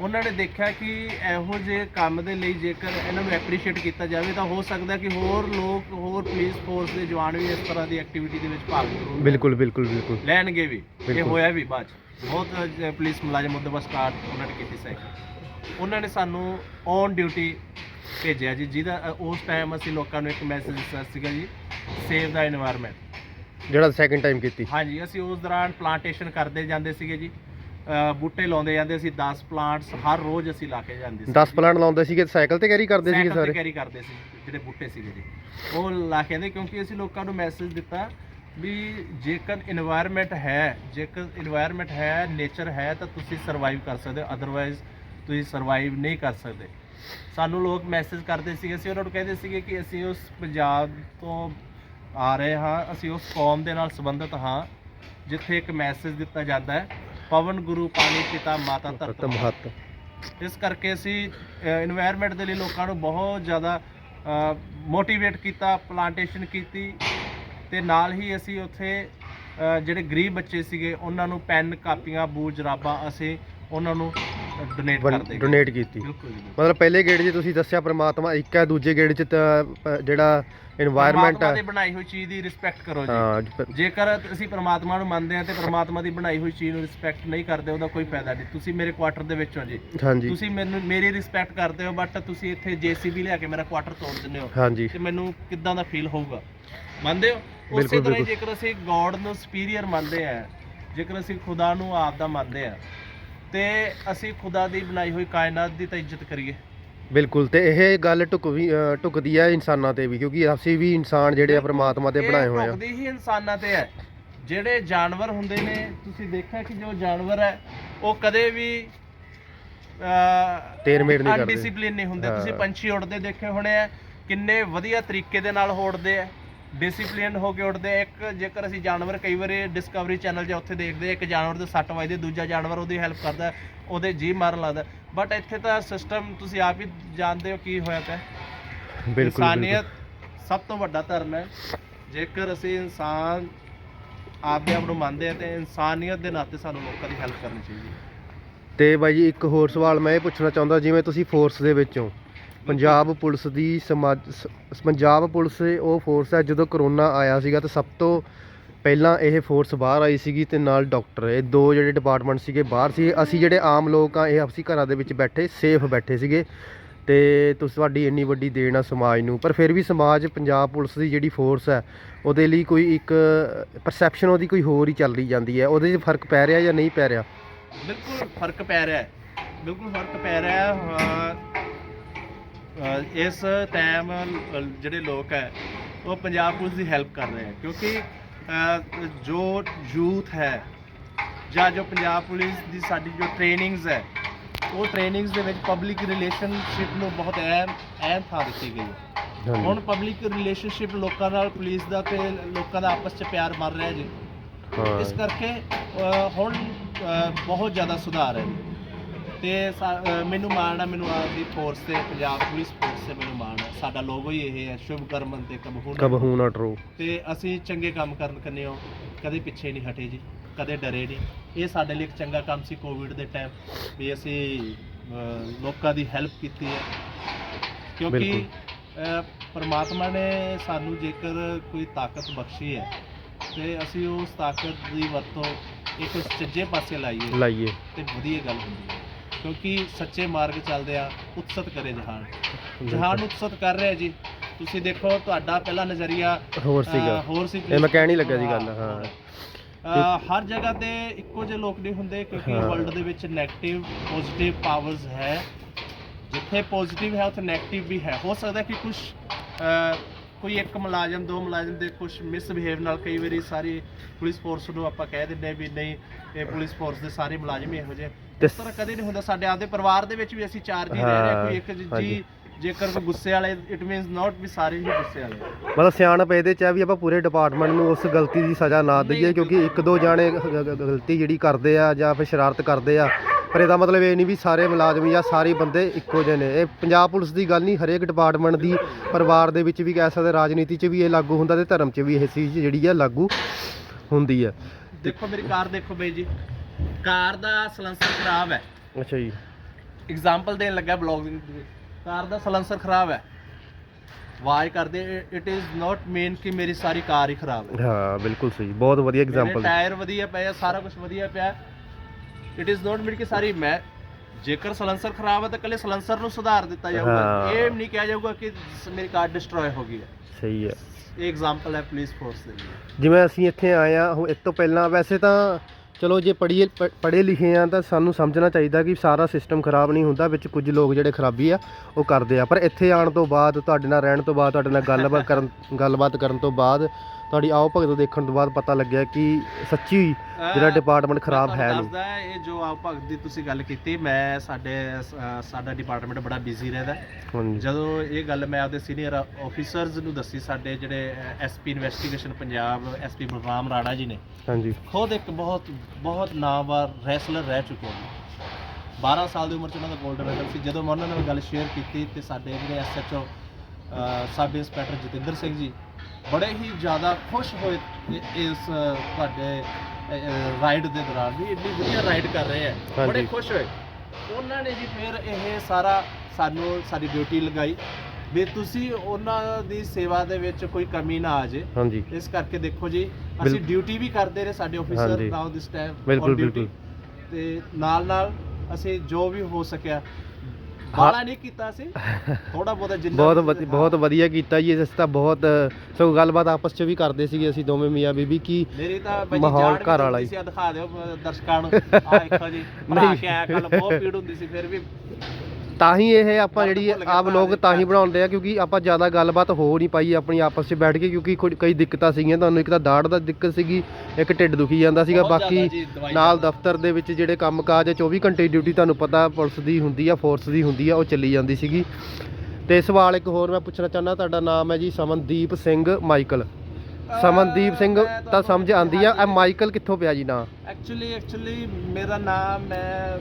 ਉਹਨਾਂ ਨੇ ਦੇਖਿਆ ਕਿ ਇਹੋ ਜਿਹੇ ਕੰਮ ਦੇ ਲਈ ਜੇਕਰ ਇਹਨਾਂ ਨੂੰ ਐਪਰੀਸ਼ੀਏਟ ਕੀਤਾ ਜਾਵੇ ਤਾਂ ਹੋ ਸਕਦਾ ਕਿ ਹੋਰ ਲੋਕ ਹੋਰ ਪੁਲਿਸ ਫੋਰਸ ਦੇ ਜਵਾਨ ਵੀ ਇਸ ਤਰ੍ਹਾਂ ਦੀ ਐਕਟੀਵਿਟੀ ਦੇ ਵਿੱਚ ਭਾਗ ਜ਼ਰੂਰ ਬਿਲਕੁਲ ਬਿਲਕੁਲ ਬਿਲਕੁਲ। ਲੈਣਗੇ ਵੀ ਇਹ। ਹੋਇਆ ਵੀ ਬਾਅਦ। ਬਹੁਤ ਪੁਲਿਸ ਮੁਲਾਜ਼ਮ ਉਹਦੇ ਬਾਅਦ ਸਟਾਰਟ ਉਹਨਾਂ ਨੇ ਕੀਤੀ ਸੀ। ਉਹਨਾਂ ਨੇ ਸਾਨੂੰ ਔਨ ਡਿਊਟੀ ਭੇਜਿਆ ਜੀ ਜਿਹਦਾ ਉਸ ਟਾਈਮ ਅਸੀਂ ਲੋਕਾਂ ਨੂੰ ਇੱਕ ਮੈਸੇਜ ਦਿੱਤਾ ਸੀਗਾ ਜੀ ਸੇਵ ਦਾ এনवायरमेंट ਜਿਹੜਾ ਸੈਕਿੰਡ ਟਾਈਮ ਕੀਤੀ। ਹਾਂਜੀ ਅਸੀਂ ਉਸ ਦੌਰਾਨ ਪਲਾਂਟੇਸ਼ਨ ਕਰਦੇ ਜਾਂਦੇ ਸੀਗੇ ਜੀ ਬੂਟੇ ਲਾਉਂਦੇ ਜਾਂਦੇ ਸੀ 10 ਪਲਾਂਟਸ ਹਰ ਰੋਜ਼ ਅਸੀਂ ਲਾ ਕੇ ਜਾਂਦੇ ਸੀ 10 ਪਲਾਂਟ ਲਾਉਂਦੇ ਸੀਗੇ ਸਾਈਕਲ ਤੇ ਕੈਰੀ ਕਰਦੇ ਸੀਗੇ ਸਾਰੇ? ਕੈਰੀ ਕਰਦੇ ਸੀ ਜਿਹੜੇ ਬੂਟੇ ਸੀਗੇ ਜੀ। ਉਹ ਲਾ ਕੇ ਆਉਂਦੇ ਕਿਉਂਕਿ ਅਸੀਂ ਲੋਕਾਂ ਨੂੰ ਮੈਸੇਜ ਦਿੱਤਾ ਵੀ ਜੇਕਰ এনवायरमेंट ਹੈ ਜੇਕਰ এনवायरमेंट ਹੈ ਨੇਚਰ ਹੈ ਤਾਂ ਤੁਸੀਂ ਸਰਵਾਈਵ ਕਰ ਸਕਦੇ ਹੋ ਅਦਰਵਾਇਜ਼ ਤੁਸੀਂ ਸਰਵਾਈਵ ਨਹੀਂ ਕਰ ਸਕਦੇ। ਸਾਨੂੰ ਲੋਕ ਮੈਸੇਜ ਕਰਦੇ ਸੀਗੇ ਅਸੀਂ ਉਹਨਾਂ ਨੂੰ ਕਹਿੰਦੇ ਸੀਗੇ ਕਿ ਅਸੀਂ ਉਸ ਪੰਜਾਬ ਤੋਂ ਆ ਰਹੇ ਹਾਂ ਅਸੀਂ ਉਸ ਕੌਮ ਦੇ ਨਾਲ ਸੰਬੰਧਿਤ ਹਾਂ ਜਿੱਥੇ ਇੱਕ ਮੈਸੇਜ ਦਿੱਤਾ ਜਾਂਦਾ ਹੈ ਪਵਨ ਗੁਰੂ ਪਾਣੀ ਪਿਤਾ ਮਾਤਾ ਧਰਤ। ਮਹਤ। ਇਸ ਕਰਕੇ ਅਸੀਂ এনवायरमेंट ਦੇ ਲਈ ਲੋਕਾਂ ਨੂੰ ਬਹੁਤ ਜ਼ਿਆਦਾ ਮੋਟੀਵੇਟ ਕੀਤਾ ਪਲਾਂਟੇਸ਼ਨ ਕੀਤੀ ਤੇ ਨਾਲ ਹੀ ਅਸੀਂ ਉੱਥੇ ਜਿਹੜੇ ਗਰੀਬ ਬੱਚੇ ਸੀਗੇ ਉਹਨਾਂ ਨੂੰ ਪੈਨ ਕਾਪੀਆਂ ਬੂਟ ਜਰਾਬਾਂ ਅਸੀਂ ਉਹਨਾਂ ਨੂੰ ਡੋਨੇਟ ਕਰਦੇ ਡੋਨੇਟ ਕੀਤੀ। ਮਤਲਬ ਪਹਿਲੇ ਗੇੜ 'ਚ ਤੁਸੀਂ ਦੱਸਿਆ ਪ੍ਰਮਾਤਮਾ ਇੱਕ ਹੈ ਦੂਜੇ ਗੇੜ 'ਚ ਜਿਹੜਾ এনवायरमेंट ਹੈ ਬਣਾਈ ਹੋਈ ਚੀਜ਼ ਦੀ ਰਿਸਪੈਕਟ ਕਰੋ ਜੀ। ਹਾਂ ਜੇਕਰ ਅਸੀਂ ਪ੍ਰਮਾਤਮਾ ਨੂੰ ਮੰਨਦੇ ਹਾਂ ਤੇ ਪ੍ਰਮਾਤਮਾ ਦੀ ਬਣਾਈ ਹੋਈ ਚੀਜ਼ ਨੂੰ ਰਿਸਪੈਕਟ ਨਹੀਂ ਕਰਦੇ ਉਹਦਾ ਕੋਈ ਫਾਇਦਾ ਨਹੀਂ। ਤੁਸੀਂ ਮੇਰੇ ਕੁਆਟਰ ਦੇ ਵਿੱਚ ਹੋ ਜੀ ਤੁਸੀਂ ਮੈਨੂੰ ਮੇਰੀ ਰਿਸਪੈਕਟ ਕਰਦੇ ਹੋ ਬਟ ਤੁਸੀਂ ਇੱਥੇ ਜੀਸੀਬੀ ਲਿਆ ਕੇ ਮੇਰਾ ਕੁਆਟਰ ਤੋੜ ਦਿੰਦੇ ਹੋ। ਹਾਂਜੀ। ਤੇ ਮੈਨੂੰ ਕਿੱਦਾਂ ਦਾ ਫੀਲ ਹੋਊਗਾ? ਮੰਨਦੇ ਹੋ? ਉਸੇ ਤਰ੍ਹਾਂ ਜੇਕਰ ਅਸੀਂ ਗੋਡ ਨੂੰ ਸੁਪੀਰੀਅਰ ਮੰਨਦੇ ਆ ਜੇਕਰ ਅਸੀਂ ਖੁਦਾ ਨੂੰ ਆਪ ਦਾ ਮੰਨਦੇ ਆ ਤੇ ਅਸੀਂ ਖੁਦਾ ਦੀ ਬਣਾਈ ਹੋਈ ਕਾਇਨਾਤ ਦੀ ਤਾਂ ਇੱਜ਼ਤ ਕਰੀਏ। ਬਿਲਕੁਲ ਤੇ ਇਹ ਗੱਲ ਢੁਕ ਵੀ ਅ, ਢੁਕਦੀ ਹੈ ਇਨਸਾਨਾਂ ਤੇ ਵੀ ਕਿਉਂਕਿ ਅਸੀਂ ਵੀ ਇਨਸਾਨ ਜਿਹੜੇ ਆ ਪ੍ਰਮਾਤਮਾ ਦੇ ਬਣਾਏ ਹੋਏ ਆ। ਭੁਗਦੀ ਹੀ ਇਨਸਾਨਾਂ ਤੇ ਹੈ। ਜਿਹੜੇ ਜਾਨਵਰ ਹੁੰਦੇ ਨੇ ਤੁਸੀਂ ਦੇਖਿਆ ਕਿ ਜੋ ਜਾਨਵਰ ਹੈ ਉਹ ਕਦੇ ਵੀ ਤੇਰ-ਮੇਰ ਨਹੀਂ ਕਰਦੇ। ਅਨਡਿਸਪਲਿਨ ਨਹੀਂ ਹੁੰਦੇ। ਤੁਸੀਂ। ਪੰਛੀ ਉੜਦੇ ਦੇਖੇ ਹੋਣੇ ਆ ਕਿੰਨੇ ਵਧੀਆ ਤਰੀਕੇ ਦੇ ਨਾਲ ਉੜਦੇ ਆ। ਡਿਸਪਲਿਨ ਹੋ ਕੇ ਉੜਦੇ ਆ। ਇੱਕ ਜੇਕਰ ਅਸੀਂ ਜਾਨਵਰ ਕਈ ਵਾਰੀ ਡਿਸਕਵਰੀ ਚੈਨਲ 'ਤੇ ਉੱਥੇ ਦੇਖਦੇ ਆ, ਇੱਕ ਜਾਨਵਰ ਦੇ ਸੱਟ ਵੱਜਦੇ ਦੂਜਾ ਜਾਨਵਰ ਉਹਦੀ ਹੈਲਪ ਕਰਦਾ ਉਹਦੇ ਜੀ ਮਾਰਨ ਲੱਗਦਾ ਬਟ ਇੱਥੇ ਤਾਂ ਸਿਸਟਮ ਤੁਸੀਂ ਆਪ ਹੀ ਜਾਣਦੇ ਹੋ ਕੀ ਹੋਇਆ ਪਿਆ। ਬਿਲਕੁਲ ਬਿਲਕੁਲ। ਇਨਸਾਨੀਅਤ ਸਭ ਤੋਂ ਵੱਡਾ ਧਰਮ ਹੈ। ਜੇਕਰ ਅਸੀਂ ਇਨਸਾਨ ਆਪਦੇ ਆਪ ਨੂੰ ਮੰਨਦੇ ਆ ਤੇ ਇਨਸਾਨੀਅਤ ਦੇ ਨਾਤੇ ਸਾਨੂੰ ਲੋਕਾਂ ਦੀ ਹੈਲਪ ਕਰਨੀ ਚਾਹੀਦੀ ਹੈ। ਤੇ ਬਾਈ ਜੀ ਇੱਕ ਹੋਰ ਸਵਾਲ ਮੈਂ ਇਹ ਪੁੱਛਣਾ ਚਾਹੁੰਦਾ ਜਿਵੇਂ ਤੁਸੀਂ ਫੋਰਸ ਦੇ ਵਿੱਚੋਂ ਪੰਜਾਬ ਪੁਲਿਸ ਦੀ ਸਮਾਜ ਸ- ਪੰਜਾਬ ਪੁਲਿਸ ਉਹ ਫੋਰਸ ਹੈ ਜਦੋਂ ਕਰੋਨਾ ਆਇਆ ਸੀਗਾ ਤਾਂ ਸਭ ਤੋਂ ਪਹਿਲਾਂ ਇਹ ਫੋਰਸ ਬਾਹਰ ਆਈ ਸੀਗੀ ਤੇ ਨਾਲ ਡਾਕਟਰ ਇਹ ਦੋ ਜਿਹੜੇ ਡਿਪਾਰਟਮੈਂਟ ਸੀਗੇ ਬਾਹਰ ਸੀ। ਅਸੀਂ ਜਿਹੜੇ ਆਮ ਲੋਕ ਆ ਇਹ ਆਪਸੀ ਘਰਾਂ ਦੇ ਵਿੱਚ ਬੈਠੇ ਸੇਫ ਬੈਠੇ ਸੀਗੇ। ਤੇ ਤੁਸੀਂ ਤੁਹਾਡੀ ਇੰਨੀ ਵੱਡੀ ਦੇਣ ਆ ਸਮਾਜ ਨੂੰ। ਪਰ ਫਿਰ ਵੀ ਸਮਾਜ ਪੰਜਾਬ ਪੁਲਿਸ ਦੀ ਜਿਹੜੀ ਫੋਰਸ ਹੈ ਉਹਦੇ ਲਈ ਕੋਈ ਇੱਕ ਪਰਸੈਪਸ਼ਨ ਉਹਦੀ ਕੋਈ ਹੋਰ ਹੀ ਚੱਲ ਰਹੀ ਜਾਂਦੀ ਹੈ। ਉਹਦੇ 'ਚ ਫ਼ਰਕ ਪੈ ਰਿਹਾ ਜਾਂ ਨਹੀਂ ਪੈ ਰਿਹਾ? ਬਿਲਕੁਲ ਫ਼ਰਕ ਪੈ ਰਿਹਾ ਹੈ। ਬਿਲਕੁਲ ਫ਼ਰਕ ਪੈ ਰਿਹਾ ਹੈ। ਅਹ, ਇਸ ਟਾਈਮ ਜਿਹੜੇ ਲੋਕ ਹੈ ਉਹ ਪੰਜਾਬ ਪੁਲਿਸ ਦੀ ਹੈਲਪ ਕਰ ਰਹੇ ਹੈ ਕਿਉਂਕਿ ਜੋ ਯੂਥ ਹੈ ਜਾਂ ਜੋ ਪੰਜਾਬ ਪੁਲਿਸ ਦੀ ਸਾਡੀ ਜੋ ਟ੍ਰੇਨਿੰਗਸ ਹੈ ਉਹ ਟ੍ਰੇਨਿੰਗਸ ਦੇ ਵਿੱਚ ਪਬਲਿਕ ਰਿਲੇਸ਼ਨਸ਼ਿਪ ਨੂੰ ਬਹੁਤ ਅਹਿਮ ਅਹਿਮ ਥਾਂ ਦਿੱਤੀ ਗਈ ਹੈ। ਹੁਣ ਪਬਲਿਕ ਰਿਲੇਸ਼ਨਸ਼ਿਪ ਲੋਕਾਂ ਨਾਲ ਪੁਲਿਸ ਦਾ ਤੇ ਲੋਕਾਂ ਦਾ ਆਪਸ 'ਚ ਪਿਆਰ ਮਰ ਰਿਹਾ ਜੀ। ਇਸ ਕਰਕੇ ਹੁਣ ਬਹੁਤ ਜ਼ਿਆਦਾ ਸੁਧਾਰ ਹੈ। ਤੇ ਸਾ- ਅ, ਮੈਨੂੰ ਮਾਣ ਹੈ ਮੈਨੂੰ ਆਪਦੀ ਫੋਰਸ ਤੇ ਪੰਜਾਬ ਪੁਲਿਸ ਫੋਰਸ ਤੇ ਮੈਨੂੰ ਮਾਣ ਹੈ ਸਾਡਾ ਲੋਗੋ ਹੀ ਇਹ ਹੈ ਸ਼ੁਭ ਕਰਮਨ ਤੇ ਕਬਹੂ ਨਾ ਕਬਹੂ ਨਾ ਟਰੋ ਤੇ ਅਸੀਂ ਚੰਗੇ ਕੰਮ ਕਰਨ ਕੰਨੇ ਹੋ ਕਦੇ ਪਿੱਛੇ ਨਹੀਂ ਹਟੇ ਜੀ ਕਦੇ ਡਰੇ ਨਹੀਂ। ਇਹ ਸਾਡੇ ਲਈ ਇੱਕ ਚੰਗਾ ਕੰਮ ਸੀ ਕੋਵਿਡ ਦੇ ਟਾਈਮ ਵੀ ਅਸੀਂ ਅ, ਲੋਕਾਂ ਦੀ ਹੈਲਪ ਕੀਤੀ ਹੈ। ਕਿਉਂਕਿ ਬਿਲਕੁਲ। ਪਰਮਾਤਮਾ ਨੇ ਸਾਨੂੰ ਜੇਕਰ ਕੋਈ ਤਾਕਤ ਬਖਸ਼ੀ ਹੈ ਤੇ ਅਸੀਂ ਉਸ ਤਾਕਤ ਦੀ ਵਰਤੋਂ ਇੱਕ ਸੱਜੇ ਪਾਸੇ ਲਾਈਏ ਲਾਈਏ। ਤੇ ਵਧੀਆ ਗੱਲ ਹੁੰਦੀ ਹੈ। ਕਿਉਂਕਿ ਸੱਚੇ ਮਾਰਗ ਚੱਲਦੇ ਆ ਉਤਸਤ ਕਰੇ ਜਹਾਨ। ਜਹਾਨ ਉਤਸਤ ਕਰ ਰਿਹਾ ਜੀ। ਤੁਸੀਂ ਦੇਖੋ ਤੁਹਾਡਾ ਪਹਿਲਾ ਨਜ਼ਰੀਆ ਹੋਰ ਸੀਗਾ। ਹੋਰ ਸੀ ਇਹ ਮੈਂ ਕਹਿਣ ਹੀ ਲੱਗਾ ਸੀ ਗੱਲ, ਹਾਂ। ਹਰ ਜਗ੍ਹਾ ਤੇ ਇੱਕੋ ਜਿਹੇ ਲੋਕ ਨਹੀਂ ਹੁੰਦੇ ਕਿਉਂਕਿ। ਵਰਲਡ ਦੇ ਵਿੱਚ 네ਗੇਟਿਵ ਪੋਜ਼ਿਟਿਵ ਪਾਵਰਸ ਹੈ। ਜਿੱਥੇ ਪੋਜ਼ਿਟਿਵ ਹੈ ਉੱਥੇ 네ਗੇਟਿਵ ਵੀ ਹੈ। ਹੋ ਸਕਦਾ ਕਿ ਕੁਝ ਕੋਈ ਇੱਕ ਮੁਲਾਜ਼ਮ ਦੋ ਮੁਲਾਜ਼ਮ ਦੇ ਕੁਝ ਮਿਸਬਿਹੇਵ ਨਾਲ ਕਈ ਵਾਰੀ ਸਾਰੀ ਪੁਲਿਸ ਫੋਰਸ ਨੂੰ ਆਪਾਂ ਕਹਿ ਦਿੰਦੇ ਵੀ ਨਹੀਂ ਇਹ ਪੁਲਿਸ ਫੋਰਸ ਦੇ ਸਾਰੇ ਮੁਲਾਜ਼ਮ ਇਹੋ ਜਿਹੇ। ਇਸ ਤਰ੍ਹਾਂ ਕਦੇ ਨਹੀਂ ਹੁੰਦਾ ਸਾਡੇ ਆਪਦੇ ਪਰਿਵਾਰ ਦੇ ਵਿੱਚ ਵੀ ਅਸੀਂ ਚਾਰ ਜੀ ਰਹਿ ਰਹੇ ਹਾਂ, ਕੋਈ ਇੱਕ ਜੀ- ਹਾਂਜੀ। ਜੇਕਰ ਕੋਈ ਗੁੱਸੇ ਵਾਲੇ ਇਟ ਮੀਨਸ ਨਾਟ ਵੀ ਸਾਰੇ ਹੀ ਗੁੱਸੇ ਵਾਲੇ ਮਤਲਬ ਸਿਆਣਪ ਇਹਦੇ ਚ ਆ ਵੀ ਆਪਾਂ ਪੂਰੇ ਡਿਪਾਰਟਮੈਂਟ ਨੂੰ ਉਸ ਗਲਤੀ ਦੀ ਸਜ਼ਾ ਨਾ ਦਈਏ ਕਿਉਂਕਿ ਇੱਕ ਦੋ ਜਾਣੇ ਗ- ਗ- ਗਲਤੀ ਜਿਹੜੀ ਕਰਦੇ ਆ ਜਾਂ ਫਿਰ ਸ਼ਰਾਰਤ ਕਰਦੇ ਆ ਪਰ ਇਹਦਾ ਮਤਲਬ ਇਹ ਨਹੀਂ ਵੀ ਸਾਰੇ ਮੁਲਾਜ਼ਮ ਜਾਂ ਸਾਰੇ ਬੰਦੇ ਇੱਕੋ ਜਿਹੇ ਨੇ। ਇਹ ਪੰਜਾਬ ਪੁਲਿਸ ਦੀ ਗੱਲ ਨਹੀਂ ਹਰੇਕ ਡਿਪਾਰਟਮੈਂਟ ਦੀ ਪਰਿਵਾਰ ਦੇ ਵਿੱਚ ਵੀ ਕਹਿ ਸਕਦੇ ਰਾਜਨੀਤੀ 'ਚ ਵੀ ਇਹ ਲਾਗੂ ਹੁੰਦਾ ਤੇ ਧਰਮ 'ਚ ਵੀ ਇਹ ਚੀਜ਼ ਜਿਹੜੀ ਆ ਲਾਗੂ ਹੁੰਦੀ ਆ। ਦੇਖੋ ਮੇਰੀ ਕਾਰ ਦੇਖੋ ਬਈ ਜੀ। ਕਾਰ ਦਾ ਸਲੈਂਸਰ ਖਰਾਬ ਹੈ। ਅੱਛਾ ਜੀ। ਐਗਜ਼ਾਮਪਲ ਦੇਣ ਲੱਗਾ ਬਲੌਗਿੰਗ ਦੀ ਕਾਰ ਦਾ ਸਲੈਂਸਰ ਖਰਾਬ ਹੈ। ਆਵਾਜ਼ ਕਰਦੇ ਇਟ ਇਜ਼ ਨਾਟ ਮੀਨ ਕਿ ਮੇਰੀ ਸਾਰੀ ਕਾਰ ਹੀ ਖਰਾਬ ਹੈ। ਹਾਂ ਬਿਲਕੁਲ ਸਹੀ। ਬਹੁਤ ਵਧੀਆ ਐਗਜ਼ਾਮਪਲ ਟਾਇਰ ਵਧੀਆ ਪਏ ਆ ਸਾਰਾ ਕੁਝ ਵਧੀਆ ਪਿਆ। ਇਟ ਇਜ਼ ਨਾਟ ਮੀਨ ਕਿ ਸਾਰੀ ਮੈਂ ਜੇਕਰ ਸਲੈਂਸਰ ਖਰਾਬ ਹੈ ਤਾਂ ਕੱਲੇ ਸਲੈਂਸਰ ਨੂੰ ਸੁਧਾਰ ਦਿੱਤਾ ਜਾਊਗਾ। ਇਹ ਨਹੀਂ ਕਿਹਾ ਜਾਊਗਾ ਕਿ ਮੇਰੀ ਕਾਰ ਡਿਸਟਰੋਏ ਹੋ ਗਈ ਹੈ। ਸਹੀ ਹੈ। ਇਹ ਐਗਜ਼ਾਮਪਲ ਹੈ ਪੁਲਿਸ ਫੋਰਸ ਦੇ ਲਈ। ਜਿਵੇਂ ਅਸੀਂ ਇੱਥੇ ਆਏ ਆ ਉਹ ਇਸ ਤੋਂ ਪਹਿਲਾਂ ਵੈਸੇ ਤਾਂ ਚਲੋ ਜੇ ਪੜ੍ਹੀਏ, ਪ- ਪੜ੍ਹੇ ਲਿਖੇ ਆ ਤਾਂ ਸਾਨੂੰ ਸਮਝਣਾ ਚਾਹੀਦਾ ਕਿ ਸਾਰਾ ਸਿਸਟਮ ਖਰਾਬ ਨਹੀਂ ਹੁੰਦਾ, ਵਿੱਚ ਕੁਝ ਲੋਕ ਜਿਹੜੇ ਖਰਾਬੀ ਆ, ਉਹ ਕਰਦੇ ਆ। ਪਰ ਇੱਥੇ ਆਉਣ ਤੋਂ ਬਾਅਦ, ਤੁਹਾਡੇ ਨਾਲ ਰਹਿਣ ਤੋਂ ਬਾਅਦ, ਤੁਹਾਡੇ ਨਾਲ ਗੱਲਬਾਤ ਕਰਨ ਗੱਲਬਾਤ ਕਰਨ ਤੋਂ ਬਾਅਦ ਤੁਹਾਡੀ ਆਓ ਭਗਤ ਦੇਖਣ ਤੋਂ ਬਾਅਦ ਪਤਾ ਲੱਗਿਆ ਕਿ ਸੱਚੀ ਜਿਹੜਾ ਡਿਪਾਰਟਮੈਂਟ ਖਰਾਬ ਹੈ ਨਹੀਂ। ਦੱਸਦਾ ਇਹ ਜੋ ਆਪ ਭਗਤ ਦੀ ਤੁਸੀਂ ਗੱਲ ਕੀਤੀ ਮੈਂ ਸਾਡੇ ਸਾਡਾ ਡਿਪਾਰਟਮੈਂਟ ਬੜਾ ਬਿਜ਼ੀ ਰਹਿੰਦਾ ਜਦੋਂ ਇਹ ਗੱਲ ਮੈਂ ਆਪਦੇ ਸੀਨੀਅਰ ਆਫੀਸਰਸ ਨੂੰ ਦੱਸੀ ਸਾਡੇ ਜਿਹੜੇ SP investigation Punjab SP Balram Rana ji ਨੇ ਹਾਂਜੀ। ਖੁਦ ਇੱਕ ਬਹੁਤ ਬਹੁਤ ਨਾਮਵਰ ਰੈਸਲਰ ਰਹਿ ਚੁੱਕੇ ਨੇ। 12 ਸਾਲ ਦੀ ਉਮਰ 'ਚ ਉਹਨਾਂ ਦਾ 골ਡ ਮੈਡਲ ਸੀ। ਜਦੋਂ ਮੈਂ ਉਹਨਾਂ ਨਾਲ ਗੱਲ ਸ਼ੇਅਰ ਕੀਤੀ ਤੇ ਸਾਡੇ ਜਿਹੜੇ SHO sub inspector Jatinder Singh ji ਬੜੇ ਹੀ ਜ਼ਿਆਦਾ ਖੁਸ਼ ਹੋਏ ਇਸ ਤੁਹਾਡੇ ਰਾਈਡ ਦੇ ਦੌਰਾਨ ਵੀ ਇੰਨੀ ਵਧੀਆ ਰਾਈਡ ਕਰ ਰਹੇ ਆ। ਬੜੇ ਖੁਸ਼ ਹੋਏ। ਉਹਨਾਂ ਨੇ ਜੀ ਫਿਰ ਇਹ ਸਾਰਾ ਸਾਨੂੰ ਸਾਡੀ ਡਿਊਟੀ ਲਗਾਈ ਵੀ ਤੁਸੀਂ ਉਹਨਾਂ ਦੀ ਸੇਵਾ ਦੇ ਵਿੱਚ ਕੋਈ ਕਮੀ ਨਾ ਆ ਜੇ। ਹਾਂਜੀ। ਇਸ ਕਰਕੇ ਦੇਖੋ ਜੀ ਅਸੀਂ ਡਿਊਟੀ ਵੀ ਕਰਦੇ ਰਹੇ ਸਾਡੇ ਆਫੀਸਰ। ਨਾਓ ਦਿਸ ਟਾਈਮ ਬਿਲਕੁਲ ਬਿਲਕੁਲ। ਤੇ ਨਾਲ ਨਾਲ ਅਸੀਂ ਜੋ ਵੀ ਹੋ ਸਕਿਆ ਬਾਲਾ ਨਹੀਂ ਕੀਤਾ ਅਸੀਂ ਥੋੜਾ ਬਹੁਤਾ ਜਿੰਨਾ ਬਹੁਤ ਵਧੀ-। ਬਹੁਤ ਵਧੀਆ ਕੀਤਾ ਜੀ ਇਸ ਤਾਂ ਬਹੁਤ ਸਗੋਂ ਗੱਲਬਾਤ ਆਪਸ 'ਚ ਵੀ ਕਰਦੇ ਸੀਗੇ ਅਸੀਂ ਦੋਵੇਂ ਮੀਆਂ ਬੀਬੀ ਕੀ ਮੇਰੀ ਤਾਂ ਬਾਈ ਮਾਹੌਲ ਵੀ ਘਰ ਵਾਲਾ ਹੀ। ਸੀ ਆਹ ਦਿਖਾ ਦਿਓ ਅਹ ਦਰਸ਼ਕਾਂ ਨੂੰ ਆ ਦੇਖੋ ਜੀ ਨਹੀਂ। ਕੇ ਆਇਆ ਕੱਲ ਬਹੁਤ ਪੀੜ ਹੁੰਦੀ ਸੀ ਫਿਰ ਵੀ ਤਾਂ ਹੀ ਇਹ ਆਪਾਂ ਜਿਹੜੀ ਆਪ ਲੋਕ ਤਾਂ ਹੀ। ਬਣਾਉਂਦੇ ਆ ਕਿਉਂਕਿ ਆਪਾਂ ਜ਼ਿਆਦਾ ਗੱਲਬਾਤ ਹੋ ਨਹੀਂ ਪਾਈ ਆਪਣੀ ਆਪਸ 'ਚ ਬੈਠ ਕੇ ਕਿਉਂਕਿ ਕੁਝ- ਕਈ ਦਿੱਕਤਾਂ ਸੀਗੀਆਂ ਤੁਹਾਨੂੰ ਇੱਕ ਤਾਂ ਦਾੜ ਦਾ ਦਿੱਕਤ ਸੀਗੀ ਇੱਕ ਢਿੱਡ ਦੁਖੀ ਜਾਂਦਾ ਸੀਗਾ ਬਹੁਤ ਬਾਕੀ ਜ਼ਿਆਦਾ ਜੀ, ਦਵਾਈ ਨਾਲ। ਦਫ਼ਤਰ ਦੇ ਵਿੱਚ ਜਿਹੜੇ ਕੰਮਕਾਜ ਆ 24 ਘੰਟੇ ਡਿਊਟੀ ਤੁਹਾਨੂੰ ਪਤਾ ਪੁਲਿਸ ਦੀ ਹੁੰਦੀ ਆ ਫੋਰਸ ਦੀ ਹੁੰਦੀ ਆ ਉਹ ਚੱਲੀ ਜਾਂਦੀ ਸੀਗੀ ਤੇ ਸਵਾਲ ਇੱਕ ਹੋਰ ਮੈਂ ਪੁੱਛਣਾ ਚਾਹੁੰਦਾ ਤੁਹਾਡਾ ਨਾਮ ਹੈ ਜੀ ਸਮਨਦੀਪ ਸਿੰਘ ਮਾਈਕਲ ਸਮਨਦੀਪ ਸਿੰਘ ਤਾਂ ਸਮਝ ਆਂਦੀ ਆ ਇਹ। ਮਾਈਕਲ ਕਿੱਥੋਂ ਪਿਆ ਜੀ ਨਾਂ ਐਕਚੁਅਲੀ ਐਕਚੁਅਲੀ ਮੇਰਾ ਨਾਮ ਮੈਂ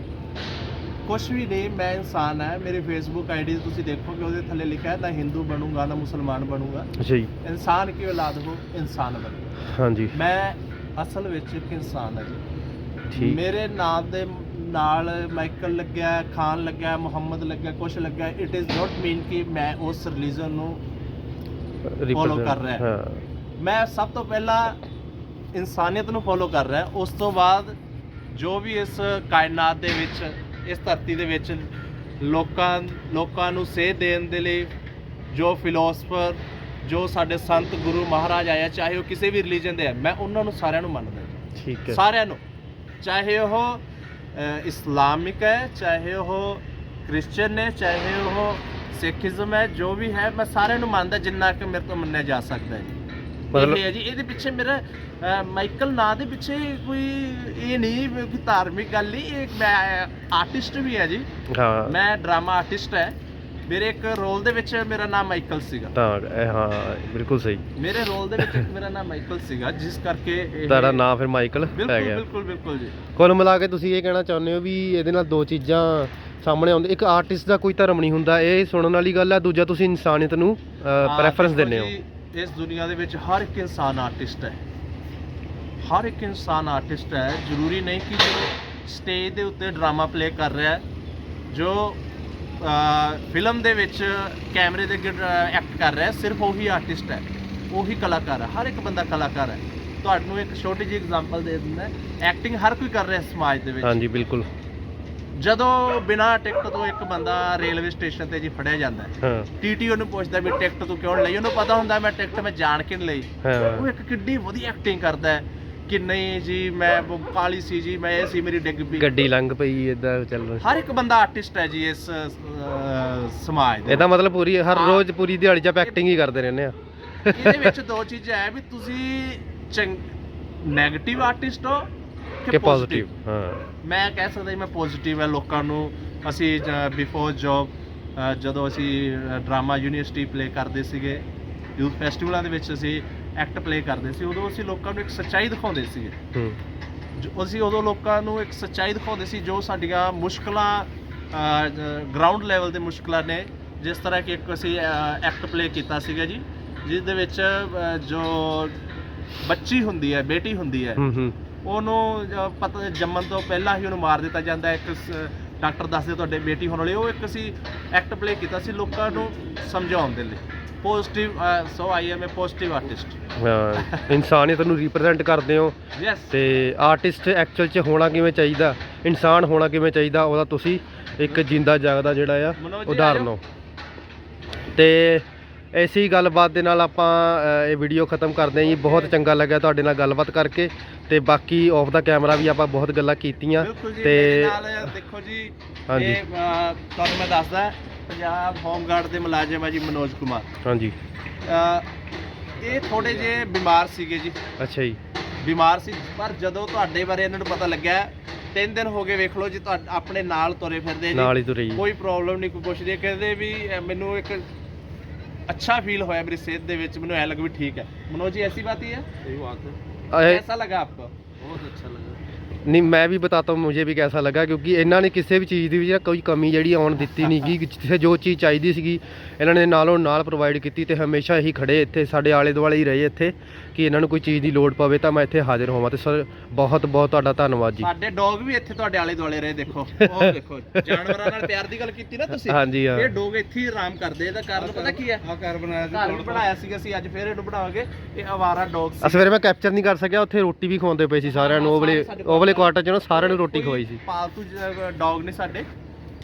ਕੁਛ ਵੀ ਨਹੀਂ ਮੈਂ ਇਨਸਾਨ ਹੈ ਮੇਰੀ ਫੇਸਬੁੱਕ ਆਈਡੀ ਤੁਸੀਂ ਦੇਖੋਗੇ ਉਹਦੇ ਥੱਲੇ ਲਿਖਿਆ ਨਾ ਹਿੰਦੂ ਬਣੂੰਗਾ ਨਾ ਮੁਸਲਮਾਨ ਬਣੂੰਗਾ। ਅੱਛਾ ਜੀ। ਇਨਸਾਨ ਕੀ ਔਲਾਦ ਹੋ ਇਨਸਾਨ ਬਣੋ। ਹਾਂਜੀ। ਮੈਂ ਅਸਲ ਵਿੱਚ ਇੱਕ ਇਨਸਾਨ ਹਾਂ ਜੀ। ਠੀਕ। ਮੇਰੇ ਨਾਮ ਦੇ ਨਾਲ ਮਾਈਕਲ ਲੱਗਿਆ ਖਾਨ ਲੱਗਿਆ ਮੁਹੰਮਦ ਲੱਗਿਆ ਕੁਛ ਲੱਗਿਆ ਇਟ ਇਜ਼ ਨਾਟ ਮੀਨ ਕਿ ਮੈਂ ਉਸ ਰਿਲੀਜਨ ਨੂੰ follow ਕਰ ਰਿਹਾ। ਹਾਂ। ਮੈਂ ਸਭ ਤੋਂ ਪਹਿਲਾਂ ਇਨਸਾਨੀਅਤ ਨੂੰ ਫੋਲੋ ਕਰ ਰਿਹਾ ਉਸ ਤੋਂ ਬਾਅਦ ਜੋ ਵੀ ਇਸ ਕਾਇਨਾਤ ਦੇ ਵਿੱਚ ਇਸ ਧਰਤੀ ਦੇ ਵਿੱਚ ਲੋਕਾਂ ਲੋਕਾਂ ਨੂੰ ਸੇਧ ਦੇਣ ਦੇ ਲਈ ਜੋ ਫਿਲਾਸਫਰ ਜੋ ਸਾਡੇ ਸੰਤ ਗੁਰੂ ਮਹਾਰਾਜ ਆਇਆ ਚਾਹੇ ਉਹ ਕਿਸੇ ਵੀ ਰਿਲੀਜਨ ਦੇ ਆ ਮੈਂ ਉਹਨਾਂ ਨੂੰ ਸਾਰਿਆਂ ਨੂੰ ਮੰਨਦਾ ਜੀ। ਠੀਕ ਹੈ। ਸਾਰਿਆਂ ਨੂੰ। ਚਾਹੇ ਉਹ ਇਸਲਾਮਿਕ ਹੈ ਚਾਹੇ ਉਹ ਕ੍ਰਿਸਚੀਅਨ ਹੈ ਚਾਹੇ ਉਹ ਸਿੱਖੀਜ਼ਮ ਹੈ ਜੋ ਵੀ ਹੈ ਮੈਂ ਸਾਰਿਆਂ ਨੂੰ ਮੰਨਦਾ ਜਿੰਨਾ ਕਿ ਮੇਰੇ ਤੋਂ ਮੰਨਿਆ ਜਾ ਸਕਦਾ ਹੈ ਜੀ। ਮਤਲਬ- ਇਹ ਹੈ ਜੀ ਇਹਦੇ ਪਿੱਛੇ ਮੇਰਾ ਅ, ਮਾਈਕਲ ਨਾਂ ਦੇ ਪਿੱਛੇ ਕੋਈ ਇਹ ਨਹੀਂ ਕਿ ਧਾਰਮਿਕ ਗੱਲ ਨਹੀਂ ਇਹ ਮੈਂ ਆਰਟਿਸਟ ਵੀ ਹੈ ਜੀ। ਹਾਂ। ਮੈਂ ਡਰਾਮਾ ਆਰਟਿਸਟ ਹੈ। ਮੇਰੇ ਇੱਕ ਰੋਲ ਦੇ ਵਿੱਚ ਮੇਰਾ ਨਾਮ ਮਾਈਕਲ ਸੀਗਾ। ਤਾਂ ਇਹ ਹਾਂ ਬਿਲਕੁਲ ਸਹੀ। ਮੇਰੇ ਰੋਲ ਦੇ ਵਿੱਚ ਮੇਰਾ ਨਾਮ ਮਾਈਕਲ ਸੀਗਾ ਜਿਸ ਕਰਕੇ ਇਹ ਤੁਹਾਡਾ ਨਾਮ ਫਿਰ ਮਾਈਕਲ ਪੈ ਬਿਲਕੁਲ ਗਿਆ। ਬਿਲਕੁਲ ਬਿਲਕੁਲ ਜੀ। ਕੁੱਲ ਮਿਲਾ ਕੇ ਤੁਸੀਂ ਇਹ ਕਹਿਣਾ ਚਾਹੁੰਦੇ ਹੋ ਵੀ ਇਹਦੇ ਨਾਲ ਦੋ ਚੀਜ਼ਾਂ ਸਾਹਮਣੇ ਆਉਂਦੇ ਇੱਕ ਆਰਟਿਸਟ ਦਾ ਕੋਈ ਧਰਮ ਨਹੀਂ ਹੁੰਦਾ ਇਹ ਸੁਣਨ ਵਾਲੀ ਗੱਲ ਹੈ ਦੂਜਾ ਤੁਸੀਂ ਇਨਸਾਨੀਅਤ ਨੂੰ ਹਾਂ, ਪ੍ਰੈਫਰੈਂਸ ਦੇਖੋ ਦਿੰਦੇ ਹੋ। ਜੀ, ਇਸ ਦੁਨੀਆ ਦੇ ਵਿੱਚ ਹਰ ਇੱਕ ਇਨਸਾਨ ਆਰਟਿਸਟ ਹੈ। ਹਰ ਇੱਕ ਇਨਸਾਨ ਆਰਟਿਸਟ ਹੈ। ਜ਼ਰੂਰੀ ਨਹੀਂ ਕਿ ਜੋ ਸਟੇਜ ਦੇ ਉੱਤੇ ਡਰਾਮਾ ਪਲੇ ਕਰ ਰਿਹਾ ਹੈ, ਜੋ ਫਿਲਮ ਦੇ ਵਿੱਚ ਕੈਮਰੇ ਦੇ ਅੱਗੇ ਐਕਟ ਕਰ ਰਿਹਾ ਸਿਰਫ ਉਹੀ ਆਰਟਿਸਟ ਹੈ। ਉਹੀ ਕਲਾਕਾਰ ਹੈ। ਹਰ ਇੱਕ ਬੰਦਾ ਕਲਾਕਾਰ ਹੈ। ਤੁਹਾਨੂੰ ਇੱਕ ਛੋਟੀ ਜਿਹੀ ਐਗਜ਼ਾਮਪਲ ਦੇ ਦਿੰਦਾ ਐਕਟਿੰਗ ਹਰ ਕੋਈ ਕਰ ਰਿਹਾ ਸਮਾਜ ਦੇ ਵਿੱਚ। ਹਾਂਜੀ, ਬਿਲਕੁਲ। ਜਦੋਂ ਬਿਨਾਂ ਟਿਕਟ ਤੋਂ ਇੱਕ ਬੰਦਾ ਰੇਲਵੇ ਸਟੇਸ਼ਨ ਤੇ ਜੀ ਫੜਿਆ ਜਾਂਦਾ ਹੈ ਹਾਂ। ਟੀਟੀ ਉਹਨੂੰ ਪੁੱਛਦਾ ਵੀ ਟਿਕਟ ਤੂੰ ਕਿਉਂ ਨੀ ਲਈ? ਉਹਨੂੰ ਪਤਾ ਹੁੰਦਾ ਮੈਂ ਟਿਕਟ ਮੈਂ ਜਾਣ ਕੇ ਨਹੀਂ ਲਈ। ਉਹ ਇੱਕ ਕਿੱਡੀ ਵਧੀਆ ਐਕਟਿੰਗ ਕਰਦਾ ਹੈ ਕਿ ਨਹੀਂ ਜੀ ਮੈਂ ਉਹ ਕਾਲੀ ਸੀ ਜੀ ਮੈਂ ਇਹ ਸੀ ਮੇਰੀ ਡਿੱਗ ਪਈ। ਗੱਡੀ ਲੰਘ ਪਈ ਇਦਾਂ ਚੱਲ ਰਿਹਾ। ਹਰ ਇੱਕ ਬੰਦਾ ਆਰਟਿਸਟ ਹੈ ਜੀ ਇਸ ਅਹ, ਸਮਾਜ ਦੇ ਇਹਦਾ ਮਤਲਬ ਪੂਰੀ ਹਰ ਹਾਂ। ਰੋਜ਼ ਪੂਰੀ ਦਿਹਾੜੀ 'ਚ ਆਪਾਂ ਐਕਟਿੰਗ ਹੀ ਕਰਦੇ ਰਹਿੰਦੇ ਆ ਇਹਦੇ ਵਿੱਚ ਦੋ ਚੀਜ਼ਾਂ ਹੈ ਵੀ ਤੁਸੀਂ ਚੰਗ 네ਗੇਟਿਵ ਆਰਟਿਸਟ ਹੋ ਕਿ ਪੋਜ਼ਿਟਿਵ ਹਾਂ। ਮੈਂ ਕਹਿ ਸਕਦਾ ਜੀ ਮੈਂ ਪੋਜ਼ਿਟਿਵ ਹੈ ਲੋਕਾਂ ਨੂੰ। ਅਸੀਂ ਬਿਫੋਰ ਜੌਬ ਜਦੋਂ ਅਸੀਂ ਡਰਾਮਾ ਯੂਨੀਵਰਸਿਟੀ ਪਲੇ ਕਰਦੇ ਸੀਗੇ ਯੂਥ ਫੈਸਟੀਵਲਾਂ ਦੇ ਵਿੱਚ ਅਸੀਂ ਐਕਟ ਪਲੇ ਕਰਦੇ ਸੀ ਉਦੋਂ ਅਸੀਂ ਲੋਕਾਂ ਨੂੰ ਇੱਕ ਸੱਚਾਈ ਦਿਖਾਉਂਦੇ ਸੀਗੇ। ਹੂੰ। ਅਸੀਂ ਉਦੋਂ ਲੋਕਾਂ ਨੂੰ ਇੱਕ ਸੱਚਾਈ ਦਿਖਾਉਂਦੇ ਸੀ ਜੋ ਸਾਡੀਆਂ ਮੁਸ਼ਕਲਾਂ ਗਰਾਊਂਡ ਲੈਵਲ ਤੇ ਮੁਸ਼ਕਲਾਂ ਨੇ ਜਿਸ ਤਰ੍ਹਾਂ ਕਿ ਇੱਕ ਅਸੀਂ ਐਕਟ ਪਲੇ ਕੀਤਾ ਸੀਗਾ ਜੀ ਜਿਸ ਦੇ ਵਿੱਚ ਜੋ ਬੱਚੀ ਹੁੰਦੀ ਹੈ ਬੇਟੀ ਹੁੰਦੀ ਹੈ ਹੂੰ ਹੂੰ। ਉਹਨੂੰ ਪਤਾ ਜੰਮਣ ਤੋਂ ਪਹਿਲਾਂ ਹੀ ਉਹਨੂੰ ਮਾਰ ਦਿੱਤਾ ਜਾਂਦਾ। ਇੱਕ ਡਾਕਟਰ ਦੱਸਦੇ ਤੁਹਾਡੇ ਬੇਟੀ ਹੋਣ ਵਾਲੀ ਉਹ ਇੱਕ ਅਸੀਂ ਐਕਟ ਪਲੇ ਕੀਤਾ ਸੀ ਲੋਕਾਂ ਨੂੰ ਸਮਝਾਉਣ ਦੇ ਲਈ। Positive so I am a positive artist ਇਨਸਾਨੀਅਤ ਨੂੰ ਰਿਪਰੈਜ਼ੈਂਟ ਕਰਦੇ ਹੋ। ਯੈਸ ਤੇ ਆਰਟਿਸਟ ਐਕਚੁਅਲ 'ਚ ਹੋਣਾ ਕਿਵੇਂ ਚਾਹੀਦਾ? ਇਨਸਾਨ ਹੋਣਾ ਕਿਵੇਂ ਚਾਹੀਦਾ? ਉਹਦਾ ਤੁਸੀਂ ਇੱਕ ਜਿੰਦਾ ਜਾਗਦਾ ਜਿਹੜਾ ਆ ਉਦਾਹਰਨ। ਹੋ ਤੇ ਐਸੀ ਗੱਲਬਾਤ ਦੇ ਨਾਲ ਆਪਾਂ ਇਹ ਵੀਡੀਓ ਖਤਮ ਕਰਦੇ ਹਾਂ ਜੀ। ਬਹੁਤ ਚੰਗਾ ਲੱਗਿਆ ਤੁਹਾਡੇ ਨਾਲ ਗੱਲਬਾਤ ਕਰਕੇ ਤੇ ਬਾਕੀ ਆਫ ਦਾ ਕੈਮਰਾ ਵੀ ਆਪਾਂ ਬਹੁਤ ਗੱਲਾਂ ਕੀਤੀਆਂ ਜੀ ਤੇ ਦੇਖੋ ਜੀ ਹਾਂਜੀ। ਤੁਹਾਨੂੰ ਮੈਂ ਦੱਸਦਾ ਪੰਜਾਬ ਹੋਮਗਾਰਡ ਦੇ ਮੁਲਾਜ਼ਮ ਹੈ ਜੀ ਮਨੋਜ ਕੁਮਾਰ। ਹਾਂਜੀ। ਇਹ ਥੋੜੇ ਜਿਹੇ ਬਿਮਾਰ ਸੀਗੇ ਜੀ। ਅੱਛਾ ਜੀ। ਬਿਮਾਰ ਸੀ ਪਰ ਜਦੋਂ ਤੁਹਾਡੇ ਬਾਰੇ ਇਹਨਾਂ ਨੂੰ ਪਤਾ ਲੱਗਿਆ ਤਿੰਨ ਦਿਨ ਹੋ ਗਏ ਵੇਖ ਲਓ ਜੀ ਤੁਹਾਡੇ ਆਪਣੇ ਨਾਲ ਤੁਰੇ ਫਿਰਦੇ ਨਾਲ ਜੀ ਜੀ। ਕੋਈ ਪ੍ਰੋਬਲਮ ਨਹੀਂ ਕੋਈ ਕੁਛ ਨਹੀਂ ਕਹਿੰਦੇ ਵੀ ਮੈਨੂੰ ਇੱਕ ਅੱਛਾ ਫੀਲ ਹੋਇਆ ਮੇਰੀ ਸਿਹਤ ਦੇ ਵਿੱਚ ਮੈਨੂੰ ਐ ਲੱਗਾ ਵੀ ਠੀਕ ਹੈ ਮਨੋਜ ਜੀ ਐਸੀ ਬਾਤ ਹੀ ਹੈ सही बात है ਇਹ- कैसा लगा आपको बहुत अच्छा लगा ਨਹੀਂ ਮੈਂ ਵੀ ਬਤਾਤਾ ਹੂੰ ਮੁਝੇ ਵੀ ਕੈਸਾ ਲੱਗਾ ਕਿਉਂਕਿ ਇਹਨਾਂ ਨੇ ਕਿਸੇ ਵੀ ਚੀਜ਼ ਦੀ ਵੀ ਨਾ ਕੋਈ ਕਮੀ ਜਿਹੜੀ ਆਉਣ ਦਿੱਤੀ ਨਹੀਂ ਗੀ ਜਿੱਥੇ ਜੋ ਚੀਜ਼ ਚਾਹੀਦੀ ਸੀਗੀ ਇਹਨਾਂ ਨੇ ਨਾਲੋਂ ਨਾਲ ਪ੍ਰੋਵਾਈਡ ਕੀਤੀ ਤੇ ਹਮੇਸ਼ਾ ਹੀ ਖੜੇ ਇੱਥੇ ਸਾਡੇ ਆਲੇ ਦੁਆਲੇ ਹੀ ਰਹੇ ਇੱਥੇ ਕਿ ਇਹਨਾਂ ਨੂੰ ਕੋਈ ਚੀਜ਼ ਦੀ ਲੋੜ ਪਵੇ ਤਾਂ ਮੈਂ ਇੱਥੇ ਹਾਜ਼ਰ ਹੋਵਾਂ ਤੇ ਸਰ ਬਹੁਤ ਬਹੁਤ ਤੁਹਾਡਾ ਧੰਨਵਾਦ ਜੀ ਸਾਡੇ ਡੌਗ ਵੀ ਇੱਥੇ ਤੁਹਾਡੇ ਆਲੇ ਦੁਆਲੇ ਰਹੇ ਦੇਖੋ ਉਹ ਦੇਖੋ ਜਾਨਵਰਾਂ ਨਾਲ ਪਿਆਰ ਦੀ ਗੱਲ ਕੀਤੀ ਨਾ ਤੁਸੀਂ ਹਾਂਜੀ ਹਾਂ ਇਹ ਡੌਗ ਇੱਥੇ ਹੀ ਆਰਾਮ ਕਰਦੇ ਇਹਦਾ ਕਾਰਨ ਪਤਾ ਕੀ ਹੈ हाँ कार बनाया ਘਰ ਵੀ ਬਣਾਇਆ ਸੀਗਾ ਅਸੀਂ ਅੱਜ ਫੇਰ ਇਹਨੂੰ ਬਣਾਵਾਂਗੇ ਇਹ ਆਵਾਰਾ ਡੌਗ ਸੀ ਅਸ ਸਵੇਰੇ ਮੈਂ ਕੈਪਚਰ ਨਹੀਂ ਕਰ ਸਕਿਆ ਉੱਥੇ ਰੋਟੀ ਵੀ ਖਵਾਉਂਦੇ ਪਏ ਸੀ ਸਾਰਿਆਂ ਨੂੰ ਉਹ ਵਾਲੇ ਉਹ ਵਾਲੇ ਕੁਆਟਰ 'ਚ ਸਾਰਿਆਂ ਨੂੰ ਰੋਟੀ ਖਵਾਈ ਸੀ। ਪਾਲਤੂ ਡੌਗ ਨੇ ਸਾਡੇ।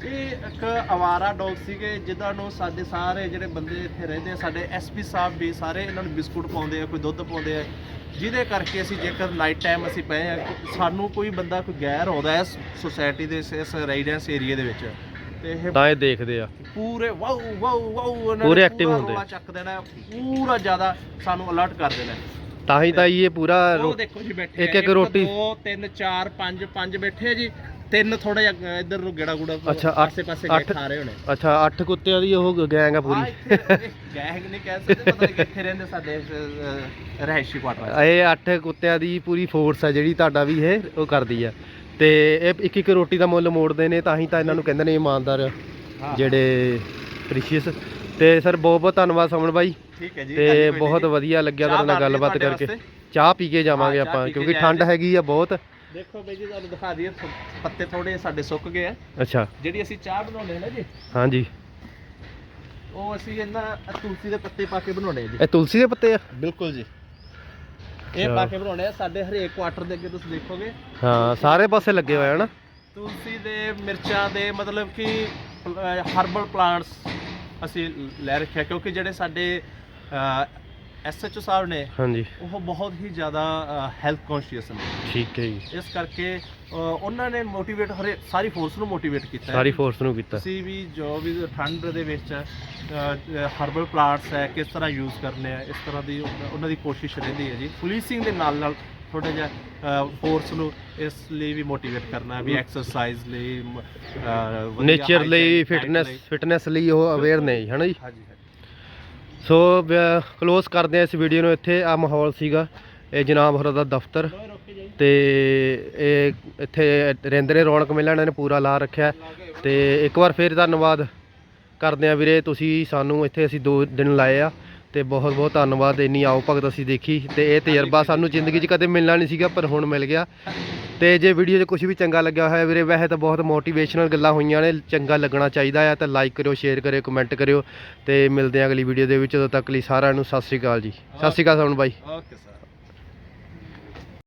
ਇਹ ਇੱਕ ਆਵਾਰਾ ਡੌਗ ਸੀਗੇ ਜਿਨ੍ਹਾਂ ਨੂੰ ਸਾਡੇ ਸਾਰੇ ਜਿਹੜੇ ਬੰਦੇ ਇੱਥੇ ਰਹਿੰਦੇ ਆ ਸਾਡੇ ਐਸਪੀ ਸਾਹਿਬ ਵੀ ਸਾਰੇ ਇਹਨਾਂ ਨੂੰ ਬਿਸਕੁਟ ਪਾਉਂਦੇ ਆ ਕੋਈ ਦੁੱਧ ਪਾਉਂਦੇ ਆ। ਜਿਹਦੇ ਕਰਕੇ ਅਸੀਂ ਜੇਕਰ ਨਾਈਟ ਟਾਈਮ ਅਸੀਂ ਪਏ ਆ ਸਾਨੂੰ ਕੋਈ ਬੰਦਾ ਕੋਈ ਗੈਰ ਆਉਂਦਾ ਹੈ ਸੁਸਾਇਟੀ ਦੇ ਇਸ- ਇਸ ਰੈਜ਼ੀਡੈਂਸ ਏਰੀਆ ਦੇ ਵਿੱਚ। ਤੇ ਇਹ ਤਾਂ ਇਹ ਦੇਖਦੇ ਆ। ਪੂਰੇ ਵਾਓ ਵਾਓ ਵਾਓ ਉਹਨਾਂ ਨੇ ਪੂਰੇ ਪੂਰਾ active ਹੁੰਦੇ। ਰੌਲਾ ਚੱਕ ਦੇਣਾ ਪੂਰਾ ਜ਼ਿਆਦਾ ਸਾਨੂੰ ਅਲਰਟ ਕਰ ਦੇਣਾ। ਤਾਂ ਹੀ ਤਾਂ ਇਹ ਪੂਰਾ ਇੱਕ- ਇੱਕ ਰੋਟੀ- ਦੋ ਤਿੰਨ ਚਾਰ ਪੰਜ ਪੰਜ ਬੈਠੇ ਜੀ। ਤਿੰਨ ਥੋੜਾ ਇੱਧਰ ਨੂੰ ਗੇੜਾ ਗੂੜਾ ਅੱਛਾ, ਅੱਠ- ਪਾਸੇ ਖਾ ਰਹੇ ਹੋਣੇ। ਅੱਛਾ ਅੱਠ ਕੁੱਤਿਆਂ ਦੀ ਉਹ ਗੈਂਗ ਆ ਪੂਰੀ। ਗੈਂਗ ਨਹੀਂ ਕਹਿ ਸਕਦੇ ਪਤਾ ਕਿੱਥੇ ਰਹਿੰਦੇ ਸਾਡੇ ਅਹ, ਰਿਹਾਇਸ਼ੀ ਕੁਆਟਰ ਇਹ ਅੱਠ ਕੁੱਤਿਆਂ ਦੀ ਪੂਰੀ ਫੋਰਸ ਆ ਜਿਹੜੀ ਤੁਹਾਡਾ ਵੀ ਇਹ ਉਹ ਕਰਦੀ ਆ। ਤੇ ਇਹ ਇੱਕ ਇੱਕ ਰੋਟੀ ਦਾ ਮੁੱਲ ਮੋੜਦੇ ਨੇ ਤਾਂ ਹੀ ਤਾਂ ਇਹਨਾਂ ਨੂੰ ਕਹਿੰਦੇ ਨੇ ਇਮਾਨਦਾਰ ਜਿਹੜੇ ਪ੍ਰੀਸ਼ੀਅਸ ਤੇ ਸਰ ਬਹੁਤ ਬਹੁਤ ਧੰਨਵਾਦ ਸਮਨ ਭਾਈ ਠੀਕ ਹੈ ਜੀ ਤੇ ਬਹੁਤ। ਵਧੀਆ ਲੱਗਿਆ ਤੁਹਾਡੇ ਨਾਲ ਗੱਲਬਾਤ ਕਰਕੇ। ਚਾਹ ਪੀ ਕੇ ਜਾਵਾਂਗੇ ਆਪਾਂ ਕਿਉਂਕਿ ਠੰਡ। ਹੈਗੀ ਆ ਬਹੁਤ। ਦੇਖੋ ਬਈ ਜੀ ਤੁਹਾਨੂੰ ਦਿਖਾ ਦਈਏ ਪੱਤੇ ਥੋੜੇ ਸਾਡੇ ਸੁੱਕ ਗਏ ਆ। ਅੱਛਾ। ਜਿਹੜੀ ਅਸੀਂ ਚਾਹ ਬਣਾਉਂਦੇ ਹਾਂ ਨਾ ਜੀ ਹਾਂਜੀ। ਉਹ ਅਸੀਂ ਇਹਨਾਂ ਤੁਲਸੀ ਦੇ ਪੱਤੇ ਪਾ ਕੇ ਬਣਾਉਣੇ ਆ ਜੀ। ਇਹ ਤੁਲਸੀ ਦੇ ਪੱਤੇ ਆ? ਬਿਲਕੁਲ ਜੀ। ਇਹ। ਪਾ ਕੇ ਬਣਾਉਣੇ ਆ ਸਾਡੇ ਹਰੇਕ ਕੁਆਟਰ ਦੇ ਅੱਗੇ ਤੁਸੀਂ ਦੇਖੋਗੇ। ਹਾਂ ਸਾਰੇ ਪਾਸੇ ਲੱਗੇ ਹੋਏ ਹਨ ਤੁਲਸੀ ਦੇ ਮਿਰਚਾਂ ਦੇ ਮਤਲਬ ਕਿ ਹਰਬਲ ਪਲਾਂਟਸ ਅਸੀਂ ਲੈ ਰੱਖਿਆ ਕਿਉਂਕਿ ਜਿਹੜੇ ਸਾਡੇ ਐਸਐਚਓ ਸਾਹਿਬ ਨੇ ਹਾਂਜੀ। ਉਹ ਬਹੁਤ ਹੀ ਜ਼ਿਆਦਾ ਹੈਲਥ ਕੌਨਸ਼ੀਅਸ ਨੇ। ਠੀਕ ਹੈ ਜੀ। ਇਸ ਕਰਕੇ ਅ, ਉਹਨਾਂ ਨੇ ਮੋਟੀਵੇਟ ਹਰੇ ਸਾਰੀ ਫੋਰਸ ਨੂੰ ਮੋਟੀਵੇਟ ਕੀਤਾ ਹੈ। ਸਾਰੀ ਫੋਰਸ ਨੂੰ ਕੀਤਾ। ਤੁਸੀਂ ਵੀ ਜੋ ਵੀ ਠੰਡ ਦੇ ਵਿੱਚ ਹਰਬਲ ਪਲਾਂਟਸ ਹੈ ਕਿਸ ਤਰ੍ਹਾਂ ਯੂਜ਼ ਕਰਨੇ ਆ ਇਸ ਤਰ੍ਹਾਂ ਦੀ ਉਹਨਾਂ ਉਹਨਾਂ ਦੀ ਕੋਸ਼ਿਸ਼ ਰਹਿੰਦੀ ਹੈ ਜੀ। ਪੁਲਿਸਿੰਗ ਦੇ ਨਾਲ ਨਾਲ ਥੋੜਾ ਜਿਹਾ ਫੋਰਸ ਨੂੰ ਇਸ ਲਈ ਵੀ ਮੋਟੀਵੇਟ ਕਰਨਾ ਵੀ ਐਕਸਰਸਾਈਜ਼ ਲਈ ਨੇਚਰ ਲਈ ਫਿਟਨੈਸ। ਫਿਟਨੈਸ ਲਈ। ਉਹ ਅਵੇਅਰ ਨੇ ਜੀ ਹਨਾ ਜੀ? ਹਾਂਜੀ ਹਾਂਜੀ। ਸੋ ਕਲੋਜ਼ ਕਰਦੇ ਆ ਇਸ ਵੀਡੀਓ ਨੂੰ। ਇੱਥੇ ਆ ਮਾਹੌਲ ਸੀਗਾ। ਇਹ ਜਨਾਬ ਹੋਰਾਂ ਦਾ ਦਫ਼ਤਰ। ਦੋਏ ਤੇ ਇਹ ਇੱਥੇ ਰਹਿੰਦੇ ਨੇ, ਰੌਣਕ ਮੇਲਾ ਇਹਨਾਂ ਨੇ ਪੂਰਾ ਲਾ ਰੱਖਿਆ। ਤੇ ਇੱਕ ਵਾਰ ਫੇਰ ਧੰਨਵਾਦ ਕਰਦੇ ਆ ਵੀਰੇ, ਤੁਸੀਂ ਸਾਨੂੰ ਇੱਥੇ ਅਸੀਂ ਦੋ ਦਿਨ ਲਾਏ ਆ। ਤੇ ਬਹੁਤ ਬਹੁਤ ਧੰਨਵਾਦ, ਇੰਨੀ ਆਓ ਭਗਤ ਅਸੀਂ ਦੇਖੀ ਤੇ ਇਹ ਤਜਰਬਾ ਸਾਨੂੰ ਜ਼ਿੰਦਗੀ 'ਚ ਕਦੇ ਮਿਲਣਾ ਨਹੀਂ ਸੀਗਾ, ਪਰ ਹੁਣ ਮਿਲ ਗਿਆ। ਤੇ ਜੇ ਵੀਡੀਓ 'ਚ ਕੁਝ ਵੀ ਚੰਗਾ ਲੱਗਿਆ ਹੋਇਆ ਵੀਰੇ, ਵੈਸੇ ਤਾਂ ਬਹੁਤ ਮੋਟੀਵੇਸ਼ਨਲ ਗੱਲਾਂ ਹੋਈਆਂ ਨੇ, ਚੰਗਾ ਲੱਗਣਾ ਚਾਹੀਦਾ ਆ, ਤਾਂ ਲਾਈਕ ਕਰਿਓ ਸ਼ੇਅਰ ਕਰਿਓ ਕਮੈਂਟ ਕਰਿਓ। ਤੇ ਮਿਲਦੇ ਹਾਂ ਅਗਲੀ ਵੀਡੀਓ ਦੇ ਵਿੱਚ ਉਦੋਂ ਤੱਕ ਲਈ ਸਾਰਿਆਂ ਨੂੰ ਸਤਿ ਸ਼੍ਰੀ ਅਕਾਲ ਜੀ। ਸਤਿ ਸ਼੍ਰੀ ਅਕਾਲ ਸੌਣ ਬਾਈ। Okay sir.